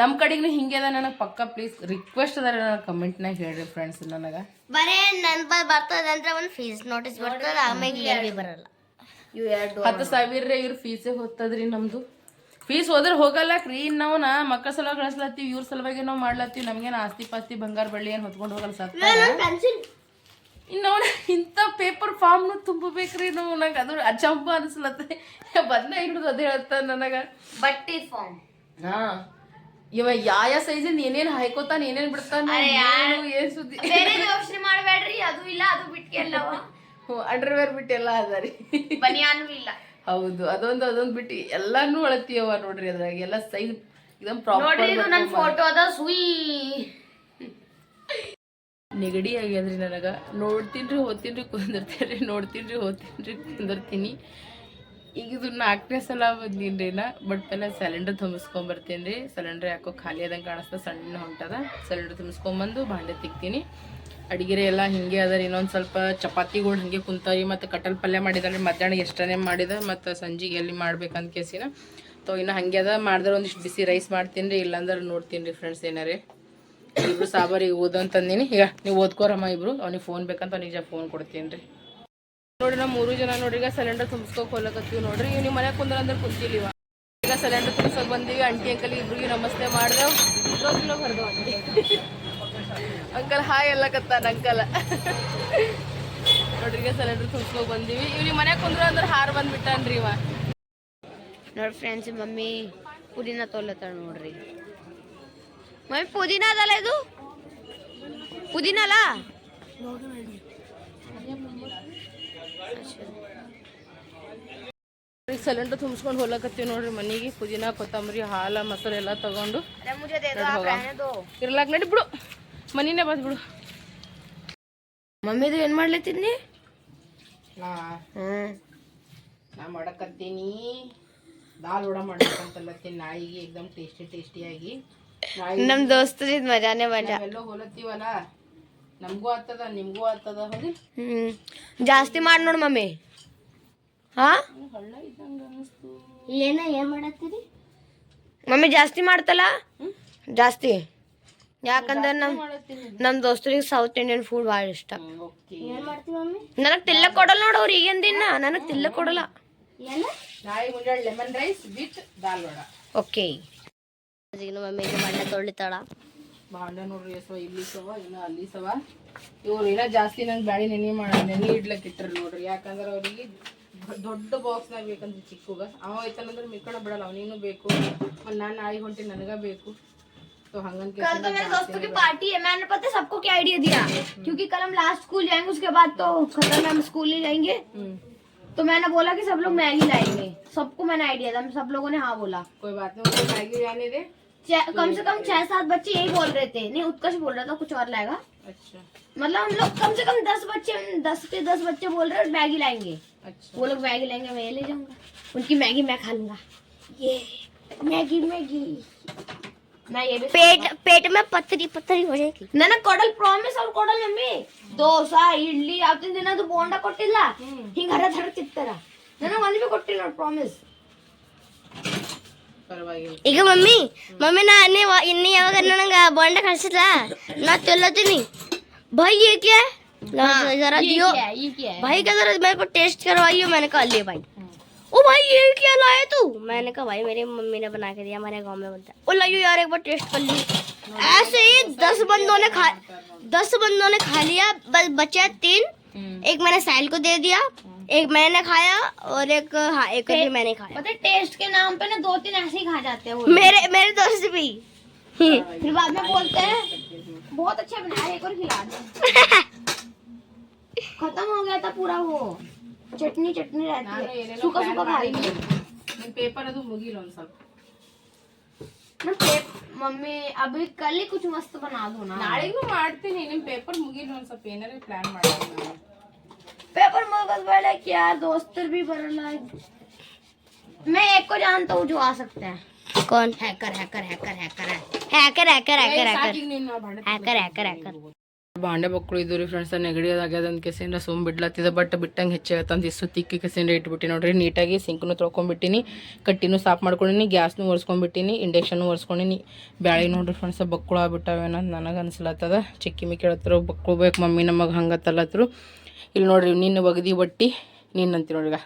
ನಮ್ಮ ಕಡೆಗೂ ಹಿಂಗೆ ಅದ ನನಗೆ ಪಕ್ಕ ಪ್ಲೀಸ್ ರಿಕ್ವೆಸ್ಟ್ ಅದ ನನಗೆ ಕಮೆಂಟ್ನಾಗ ಹೇಳ್ರಿ ಫ್ರೆಂಡ್ಸ್ ನನಗೆ ಬರೇ ನಂಬರ್ ಬರ್ತದ ಅಂದ್ರೆ ಒಂದು ಫೀಸ್ ನೋಟಿಸ್ ಬರ್ತದ ಆಮೇಲೆ ಇಯರ್ ಬಿ ಬರಲ್ಲ ಇವು ಎರಡು ಹತ್ತು ಸಾವಿರ ಇವ್ರ ಫೀಸೇ ಹೋಗ್ತದ್ರಿ ನಮ್ದು. ಫೀಸ್ ಹೋದ್ರೆ ಹೋಗಲ್ಲಕ್ರಿ. ನಾವು ನಾ ಮಕ್ಕಳ ಸಲುವಾಗಿ ಕಳಿಸ್ಲತ್ತೀವಿ ಇವ್ರ ಸಲುವಾಗಿ ನಾವು ಮಾಡ್ಲತ್ತೀವಿ ನಮ್ಗೇನು ಆಸ್ತಿ ಪಾಸ್ತಿ ಬಂಗಾರ ಬಳ್ಳಿ ಏನು ಹೊತ್ಕೊಂಡು ಹೋಗಲ್ಲ ಸತ್ತ ಪೆನ್ಸಿಲ್ ಇನ್ನು ಇಂಥ ಪೇಪರ್ ಫಾರ್ಮ್ನು ತುಂಬಬೇಕ್ರಿ ನಾವು. ನಂಗೆ ಅದು ಅಚಂಬ ಅನಿಸ್ಲತ್ತೆ. ಬಂದ ಹಿಡಿದು ಅದು ಹೇಳ್ತಾನೆ ನನಗೆ. ಬಟ್ಟೆ ಫಾರ್ಮ್ ಹಾ. ಇವ ಯಾವ ಸೈಜಿಂದ ಏನೇನು ಹಾಯ್ಕೋತಾನ ಏನೇನ್ ಬಿಡ್ತಾನ ಏನು ಸುದ್ದಿ? ಬೇರೆ ಯೋಚನೆ ಮಾಡಬೇಡ್ರಿ ಅದು ಇಲ್ಲ ಅದು ಬಿಟ್ಟಿಲ್ಲವ ಅಂಡರ್ವೇರ್ ಬಿಟ್ಟು ಎಲ್ಲ ಅದ ರೀ. ಬನಿಯಾನು ಇಲ್ಲ. ಹೌದು ಅದೊಂದು ಅದೊಂದು ಬಿಟ್ಟು ಎಲ್ಲಾನು ಅಳತಿಯವ ನೋಡ್ರಿ ಅದ್ರಾಗ ಎಲ್ಲ ಸೈಜ್ ಇದೊಂದು ನೋಡ್ರಿ ಇದು ನನ್ನ ಫೋಟೋ ಅದ ಸುಯ್. ನೆಗಡಿ ಆಗ್ಯದ್ರಿ ನನಗೆ. ನೋಡ್ತೀನಿ ಓದ್ತೀನಿ ಕುಂದಿರ್ತೀನಿ ನೋಡ್ತೀನಿ ಓದ್ತೀನಿ ಕುಂದಿರ್ತೀನಿ. ಈಗ ಇದು ನಾಲ್ಕನೇ ಸಲ ಬಂದೀನಿ ರೀ ನಾ ಬಟ್ ಪೆಲ್ಲ ಸಿಲಿಂಡರ್ ತುಂಬಿಸ್ಕೊಂಬರ್ತೀನಿ ರೀ ಸಿಲಿಂಡರ್ ಯಾಕೋ ಖಾಲಿ ಆದಂಗೆ ಕಾಣಿಸ್ತದೆ ಸಣ್ಣ ಹೊಂಟದ. ಸಿಲಿಂಡರ್ ತುಂಬಿಸ್ಕೊಂಬಂದು ಬಾಂಡೆ ತಿಕ್ತೀನಿ. ಅಡಿಗೆರೆ ಎಲ್ಲ ಹಿಂಗೆ ಅದ ರೀ ಇನ್ನೊಂದು ಸ್ವಲ್ಪ ಚಪಾತಿಗಳು ಹಾಗೆ ಕುಂತಾರಿ ಮತ್ತು ಕಟಲ್ ಪಲ್ಯ ಮಾಡಿದಾರೆ. ಮಧ್ಯಾಹ್ನ ಎಷ್ಟನೇ ಮಾಡಿದ, ಮತ್ತು ಸಂಜೆಗೆ ಎಲ್ಲಿ ಮಾಡ್ಬೇಕಂತ ಕೇಸಿನ. ತೊ, ಇನ್ನು ಹಂಗೆ ಅದ. ಮಾಡಿದ್ರೆ ಒಂದಿಷ್ಟು ಬಿಸಿ ರೈಸ್ ಮಾಡ್ತೀನಿ ರೀ ಇಲ್ಲಾಂದ್ರೆ ನೋಡ್ತೀನಿ ರೀ ಫ್ರೆಂಡ್ಸ್ ಏನಾರೇ. ಇಬ್ರು ಸಾಬಾರಿಗೆ ಓದು ಅಂತಂದಿನಿ ಈಗ ನೀವು ಓದ್ಕೋರಮ್ಮ ಇಬ್ರು. ಅವ್ನಿಗೆ ಫೋನ್ ಬೇಕಂತ ಅವ್ನಿಗೆ ಫೋನ್ ಕೊಡ್ತೀನಿ ರೀ ನೋಡಿ ನಾವು ಮೂರು ಜನ ನೋಡ್ರಿ. ಈಗ ಸಿಲಿಂಡರ್ ತುಂಬಿಸ್ಕೋಕ್ ಹೋಗ್ಲಕತ್ತೀವಿ ನೋಡ್ರಿ. ನೀವು ಮನೆ ಕುಂದ್ರ ಅಂದ್ರೆ ಕುಂತಿಲ್ಲ ಈಗ ಸಿಲಿಂಡರ್ ತುಂಬಿಸೋಕೆ ಬಂದೀವಿ. ಅಂಟಿ ಅಂಕಲ್ ಇಬ್ರಿಗೆ ನಮಸ್ತೆ ರೋಗಿನ ಹೊರದು ಅಂಕಲ್ ಹಾಯ್ ಎಲ್ಲಕತ್ತಾನ ಅಂಕಲ್. ನೋಡ್ರಿ ಈಗ ಸಿಲಿಂಡರ್ ತುಂಬಿಸ್ಕೋಕ್ ಬಂದೀವಿ. ಇವ್ರಿಗೆ ಮನೆ ಕುಂದ್ರ ಅಂದ್ರೆ ಹಾರ್ ಬಂದ್ಬಿಟ್ಟನ್ರಿ ಇವ. ನೋಡಿ ಫ್ರೆಂಡ್ಸ್ ಮಮ್ಮಿ ಪುದೀನ ತೊಲತ್ತಾಳ ನೋಡ್ರಿ. ಮಮ್ಮಿ ಪುದೀನ ಅದಲ್ಲ ಇದು? ಪುದೀನ ಅಲ್ಲ? ಸಿಲಿಂಡರ್ ತುಂಬಿಸ್ಕೊಂಡು ಹೋಗ್ಲಕತ್ತೀವಿ ನೋಡ್ರಿ ಮನೆಗೆ. ಪುದೀನ ಕೊತ್ತಂಬರಿ ಹಾಲ ಮೊಸರು ಎಲ್ಲ ತಗೊಂಡು ಇರ್ಲಾಕ್ ನಡಿ ಬಿಡು. ಮನಿನೇ ಬಂದ್ಬಿಡು ಮಮ್ಮಿದು ಏನ್ ಮಾಡ್ಲತ್ತಿದ್ನಿ ನಾ? ಹ್ಮ್. ನಾ ಮಾಡಕತ್ತೀನಿ. ದಾಲ್ ವಡ ಮಾಡ್ಬೇಕಂತಲ್ಲತ್ತೀನಿ ನಾಯಿಗೆ ಎಕ್ದಮ್ ಟೇಸ್ಟಿ ಟೇಸ್ಟಿಯಾಗಿ. ನಮ್ಮ ನಮ್ ದೋಸ್ತರಿದ್ ಮಜಾನೆ ಮಜಾ. ಎಲ್ಲೋ ಹೋಲತ್ತೀವಲ್ಲ? ನಮಗೂ ಆಗ್ತದ ನಿಮಗೂ ಆಗ್ತದ ಹೌದು? ಹ್ಮ್. ಜಾಸ್ತಿ ಮಾಡಿ ನೋಡು ಮಮ್ಮಿ. ಹಾ ಹಳ್ಳ ಇದ್ದಂಗ ಅನಿಸ್ತು ಏನ ಏನ್ ಮಾಡತ್ತೀರಿ? ಮಮ್ಮಿ ಜಾಸ್ತಿ ಮಾಡ್ತಲ್ಲ ಜಾಸ್ತಿ. ಯಾಕಂದ್ರೆ ನಮ್ ನಮ್ ದೋಸ್ತರಿಗೆ ಸೌತ್ ಇಂಡಿಯನ್ ಫುಡ್ ಭಾಳ ಇಷ್ಟ. ಓಕೆ ನನಗ್ ತಿಲ್ಲ ಕೊಡಲ್ಲ ನೋಡ ಅವ್ರು ಈಗಿನ ದಿನ. ನನಗ್ ತಿಲ್ಲ ಕೊಡಲ್ಲ. ನಾಯಿ ಮುಂಜಾನೆ lemon rice with dal vada. Okay. ಮಮ್ಮಿಗೆ ಮಣ್ಣ ತೊಳಿತಾಳ. ಭಾಂಡ ನೋಡ್ರಿ ಸವ ಇಲ್ಲಿ ಸವ ಇನ್ನು ಅಲ್ಲಿ ಸವ. ಇವ್ರು ಏನೋ ಜಾಸ್ತಿ ನಂಗೆ ಬ್ಯಾಳಿ ನೆನೆ ಮಾಡ ನೆನೆ ಇಡ್ಲಕ್ಕೆ ಇಟ್ಟರು ನೋಡ್ರಿ. ಯಾಕಂದ್ರೆ ಅವ್ರಿಗೆ ದೊಡ್ಡ ಬಾಕ್ಸ್ನಾಗ ಬೇಕಂತ ಚಿಕ್ಕಗ. ಅವ ಐತನಂದ್ರೆ ಮಿಕ್ಕಡ ಬಿಡಲ್ಲ ಅವನಿಗೂ ಬೇಕು. ಮತ್ತು ನಾನು ನಾಳೆ ಹೊಂಟಿ ನನಗ ಬೇಕು. तो हंगन कैसे कल तो मेरे दोस्तों की पार्टी है मैंने पता सबको क्या आइडिया दिया? हम्म, हम्म। क्योंकि कल हम लास्ट स्कूल जाएँगे उसके बाद तो खत्म हम स्कूल ही जाएँगे। हम्म। तो मैंने बोला कि सब लोग मैगी लाएँगे। सबको मैंने आइडिया दिया सब लोगों ने हाँ बोला। कोई बात नहीं मैगी जाने दे। कम से कम छह सात बच्चे यही बोल रहे थे। नहीं उत्कर्ष बोल रहा था कुछ और लाएगा। अच्छा। मतलब हम लोग कम से कम दस बच्चे दस से दस बच्चे बोल रहे हैं मैगी लाएँगे। अच्छा। वो लोग मैगी लाएँगे मैं ले जाऊँगा। उनकी मैगी मैं खा लूँगा। ये मैगी मैगी। मैं ये भी पेट पेट में पत्थरी पत्थरी हो जाएगी ನನ್ನ ಕೊಡಲ್ ಪ್ರಾಮಿಸ್ ಅವ್ರು ಕೊಡಲ್ ಮಮ್ಮಿ ದೋಸಾ ಇಡ್ಲಿ ಅವತ್ತಿನ ದಿನ ಅದು ಬೋಂಡ ಕೊಟ್ಟಿಲ್ಲ ಹಿಂಗ ಹರ ಹರ ತಿಂತಾರ ನನಗೆ ಒಂದು ಬಿ ಕೊಟ್ಟಿಲ್ಲ ನೋಡಿ ಪ್ರಾಮಿಸ್ ಪರವಾಗಿಲ್ಲ ಈಗ ಮಮ್ಮಿ ಮಮ್ಮಿ ನಾ ನೀವು ಇನ್ನು ಯಾವಾಗ ನನಗೆ ಬಾಂಡ ಕಳ್ಸಿಲ್ಲ ನಾ ತಿಲ್ಲತ್ತೀನಿ भाई ये क्या है ला- जरा दियो ये क्या है भाई का जरा मेरे को टेस्ट करवाइयो मैंने कहा ले भाई ओ भाई ये क्या लाए तू? मैंने कहा भाई मेरी मम्मी ने बना के दिया हमारे गाँव में बनता है। ओ लाइयो यार एक बार टेस्ट कर ली। ऐसे ही दस बंदों ने खा दस बंदों ने खा लिया बस बचे तीन। एक मैंने साहिल को दे दिया एक मैंने खाया और एक हाँ एक भी मैंने खाया। पता है टेस्ट के नाम पे ना दो तीन ऐसे ही खा जाते हैं मेरे मेरे दोस्त भी। (laughs) फिर बाद में बोलते हैं बहुत अच्छा बनाया एक और खिला दे। (laughs) खत्म हो गया था पूरा वो। चटनी चटनी रहती ನಾನು है ಏನೇನೋ सूखा ಪ್ಲಾನ್ सूखा खा रही ಮಾಡಿದ್ದೀನಿ है ನಿಮ್ಮ ಪೇಪರ್ ಅದು ಮುಗಿಲ್ಲ ಒಂದು ಸ್ವಲ್ಪ ना पेप- मम्मी अभी कल ही कुछ मस्त बना दो ना ನಾಳೆಗೂ ಮಾಡ್ತೀನಿ ನಿಮ್ಮ ಪೇಪರ್ ಮುಗಿಲ್ಲ ಒಂದು ಸ್ವಲ್ಪ ಏನಾರ ಪ್ಲಾನ್ ಮಾಡ್ತೀನಿ ನಾನು पेपर मगज वाले क्या दोस्त भी बनना मैं एक को जानता हूँ जो आ सकते हैं कौन हैकर हैकर हैकर हैकर है हैकर हैकर हैकर हैकर ಸಾಕೀಗ ನೀನು ಭಾಂಡೆ हैकर हैकर हैकर ಬಾಂಡೆ ಬಕ್ಕಳು ಇದ್ದು ರೀ ಫ್ರೆಂಡ್ಸ್ ನೆಗಡಿ ಅದಾಗ್ಯದ ಅಂತ ಕೆಸಿಂದ ಸುಮ್ ಬಿಡ್ಲತ್ತಿದ ಬಟ್ ಬಿಟ್ಟಂಗೆ ಹೆಚ್ಚಾಗತ್ತ ಅಂತ ಇಷ್ಟು ತಿಕ್ಕಿ ಕೆಸಿಂದ ಇಟ್ಬಿಟ್ಟು ನೋಡ್ರಿ. ನೀಟಾಗಿ ಸಿಂಕ್ನು ತೊಳ್ಕೊಂಬಿಟ್ಟಿನಿ, ಕಟ್ಟಿನೂ ಸಾಫ್ ಮಾಡ್ಕೊಂಡಿನಿ ಗ್ಯಾಸ್ನು ಒರೆಸ್ಕೊಂಡ್ಬಿಟ್ಟಿನಿ ಇಂಡಕ್ಷನ್ನು ಒರೆಸ್ಕೊಂಡಿನಿ. ಬ್ಯಾಳಿ ನೋಡ್ರಿ ಫ್ರೆಂಡ್ಸ್ ಬಕ್ಕಳು ಆಗ್ಬಿಟ್ಟಾವೇನ ನನಗೆ ಅನ್ಸ್ಲತ್ತದ. ಚಿಕ್ಕಿ ಕೇಳತ್ತರು ಬಕ್ಕಳು ಬೇಕು ಮಮ್ಮಿ ನಮಗೆ ಹಂಗತ್ತಲ್ಲತ್ತರು ಇಲ್ಲಿ ನೋಡ್ರಿ ನಿನ್ನ ಒಗದಿ ಬಟ್ಟಿ, ನಿನ್ನಂತಿ ನೋಡ್ರಿ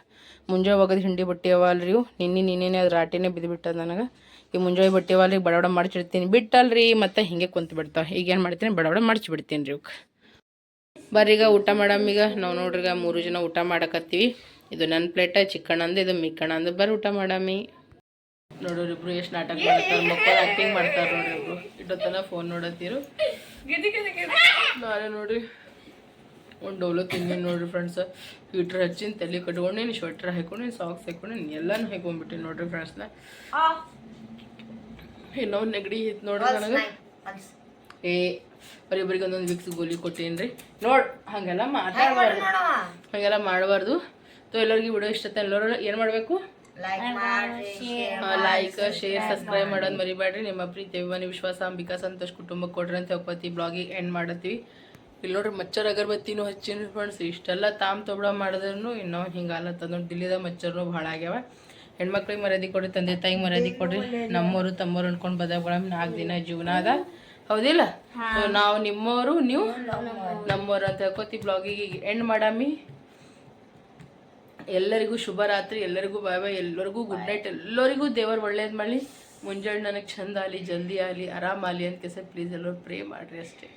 ಮುಂಜಾನೆ ಒಗದಿ ಹಿಂಡಿ ಬಟ್ಟಿ ಅವ ಅಲ್ರಿ ನಿನ್ನೆ ನಿನ್ನೆ ಅದು ರಾಟಿನೇ ಬಿದ್ದುಬಿಟ್ಟದ ನನಗೆ. ಈ ಮುಂಜಾನೆ ಬಟ್ಟೆ ಬಡವಡ ಬಡಬಡ ಮಡ್ಚಿಡ್ತೀನಿ ಬಿಟ್ಟಲ್ರಿ ಮತ್ತೆ ಹಿಂಗೆ ಕುಂತು ಬಿಡ್ತಾವೆ. ಈಗ ಏನು ಮಾಡ್ತೀನಿ? ಬಡಬಡ ಮಾಡಿಸಿಬಿಡ್ತೀನಿ ಬಿಡ್ತೀನಿ ರೀ ಇವಕ್ಕೆ ಬರ್ರಿ ಈಗ ಊಟ ಮಾಡಮ್ ಈಗ. ನಾವು ನೋಡ್ರಿ ಈಗ ಮೂರು ಜನ ಊಟ ಮಾಡಕತ್ತೀವಿ. ಇದು ನನ್ನ ಪ್ಲೇಟ ಚಿಕ್ಕಣ್ಣಂದು ಇದು ಮಿಕ್ಕಣ್ಣ ಅಂದ ಬರ್ರಿ ಊಟ ಮಾಡಮ್ಮಿ ನೋಡೋರು ಇಬ್ರು ಎಷ್ಟು ನಾಟಕ ಮಾಡ್ತಾರೆ ಮಕ್ಕಳು ಆ್ಯಕ್ಟಿಂಗ್ ಮಾಡ್ತಾರೆ ನೋಡ್ರಿ ಇಬ್ರು. ಇಟ್ಟೊತ್ತನ ಫೋನ್ ನೋಡತ್ತೀರು. ನಾಳೆ ನೋಡ್ರಿ ಒಂದು ಡೋಲು ತಿಂದಿನಿ ನೋಡ್ರಿ ಫ್ರೆಂಡ್ಸ್ ಹೀಟ್ರ್ ಹಚ್ಚಿನ ತಲೆ ಕಟ್ಕೊಂಡೀನಿ ಸ್ವೆಟ್ರ್ ಹಾಕೊಂಡೀನಿ ಸಾಕ್ಸ್ ಹಾಕೊಂಡೀನಿ ಎಲ್ಲನೂ ಹಾಕೊಂಡ್ಬಿಟ್ಟಿನಿ ನೋಡ್ರಿ ಫ್ರೆಂಡ್ಸ್ನ ಇನ್ನೊಂದು ನೆಗಡಿ ಇತ್ತು ನೋಡ್ರಿ ನನಗೆ. ಏ ಬರೀ ಒಂದೊಂದು ವಿಕ್ಸ್ ಗೋಲಿ ಕೊಟ್ಟೇನ್ರಿ ನೋಡ್ ಹಂಗೆಲ್ಲ ಮಾತಾಡಬಾರ್ದು. ಹಂಗೆಲ್ಲ ಮಾಡಬಾರ್ದು. ತೊ ಎಲ್ಲರಿಗೂ ವಿಡಿಯೋ ಇಷ್ಟ ಎಲ್ಲರೂ ಏನು ಮಾಡಬೇಕು? ಲೈಕ್ ಶೇರ್ ಸಬ್ಸ್ಕ್ರೈಬ್ ಮಾಡೋದು ಮರಿಬೇಡ್ರಿ. ನಿಮ್ಮ ಪ್ರೀತಿ ಅಭಿಮಾನಿ ವಿಶ್ವಾಸ ಅಂಬಿಕಾ ಸಂತೋಷ್ ಕುಟುಂಬಕ್ಕೆ ಕೊಡ್ರಿ ಅಂತ ಹೋಗ್ಬತ್ತಿ ಬ್ಲಾಗಿಗೆ ಎಂಡ್ ಮಾಡತ್ತೀವಿ. ಇಲ್ಲಿ ನೋಡ್ರಿ ಮಚ್ಚರ್ ಅಗರಬತ್ತಿನೂ ಹಚ್ಚಿನ ಫ್ರೆಂಡ್ಸ್ ಇಷ್ಟೆಲ್ಲ ತಾಮ್ ತೊಬಡ ಮಾಡಿದ್ರು ಇನ್ನೂ ಹಿಂಗಾಲತ್ತ ನೋಡಿ. ದಿಲ್ಲಿದ ಮಚ್ಚರ್ನು ಭಾಳ ಆಗ್ಯಾವ. ಹೆಣ್ಮಕ್ಳಿಗೆ ಮರ್ಯಾದೆ ಕೊಡ್ರಿ ತಂದೆ ತಾಯಿ ಮರ್ಯಾದೆ ಕೊಡ್ರಿ. ನಮ್ಮವರು ತಮ್ಮವ್ರು ಅನ್ಕೊಂಡು ಬದಗಳ ನಾಲ್ಕು ದಿನ ಜೀವನ ಅದ. ಹೌದಿಲ್ಲ? ನಾವು ನಿಮ್ಮವರು ನೀವು ನಮ್ಮವರು ಅಂತ ಹೇಳ್ಕೊತಿ ಬ್ಲಾಗಿಗೆ ಎಂಡ್ ಮಾಡಾಮಿ. ಎಲ್ಲರಿಗೂ ಶುಭರಾತ್ರಿ ಎಲ್ಲರಿಗೂ ಬಾಯ್ ಬಾಯ್ ಎಲ್ಲರಿಗೂ ಗುಡ್ ನೈಟ್ ಎಲ್ಲರಿಗೂ ದೇವರು ಒಳ್ಳೇದು ಮಾಡಲಿ. ಮುಂಜಾನೆ ನನಗೆ ಚಂದ ಆಗಲಿ ಜಲ್ದಿ ಆಗಲಿ ಆರಾಮಾಗಲಿ ಅಂತ ಕೇಸ ಪ್ಲೀಸ್ ಎಲ್ಲರೂ ಪ್ರೇ ಮಾಡಿರಿ ಅಷ್ಟೇ.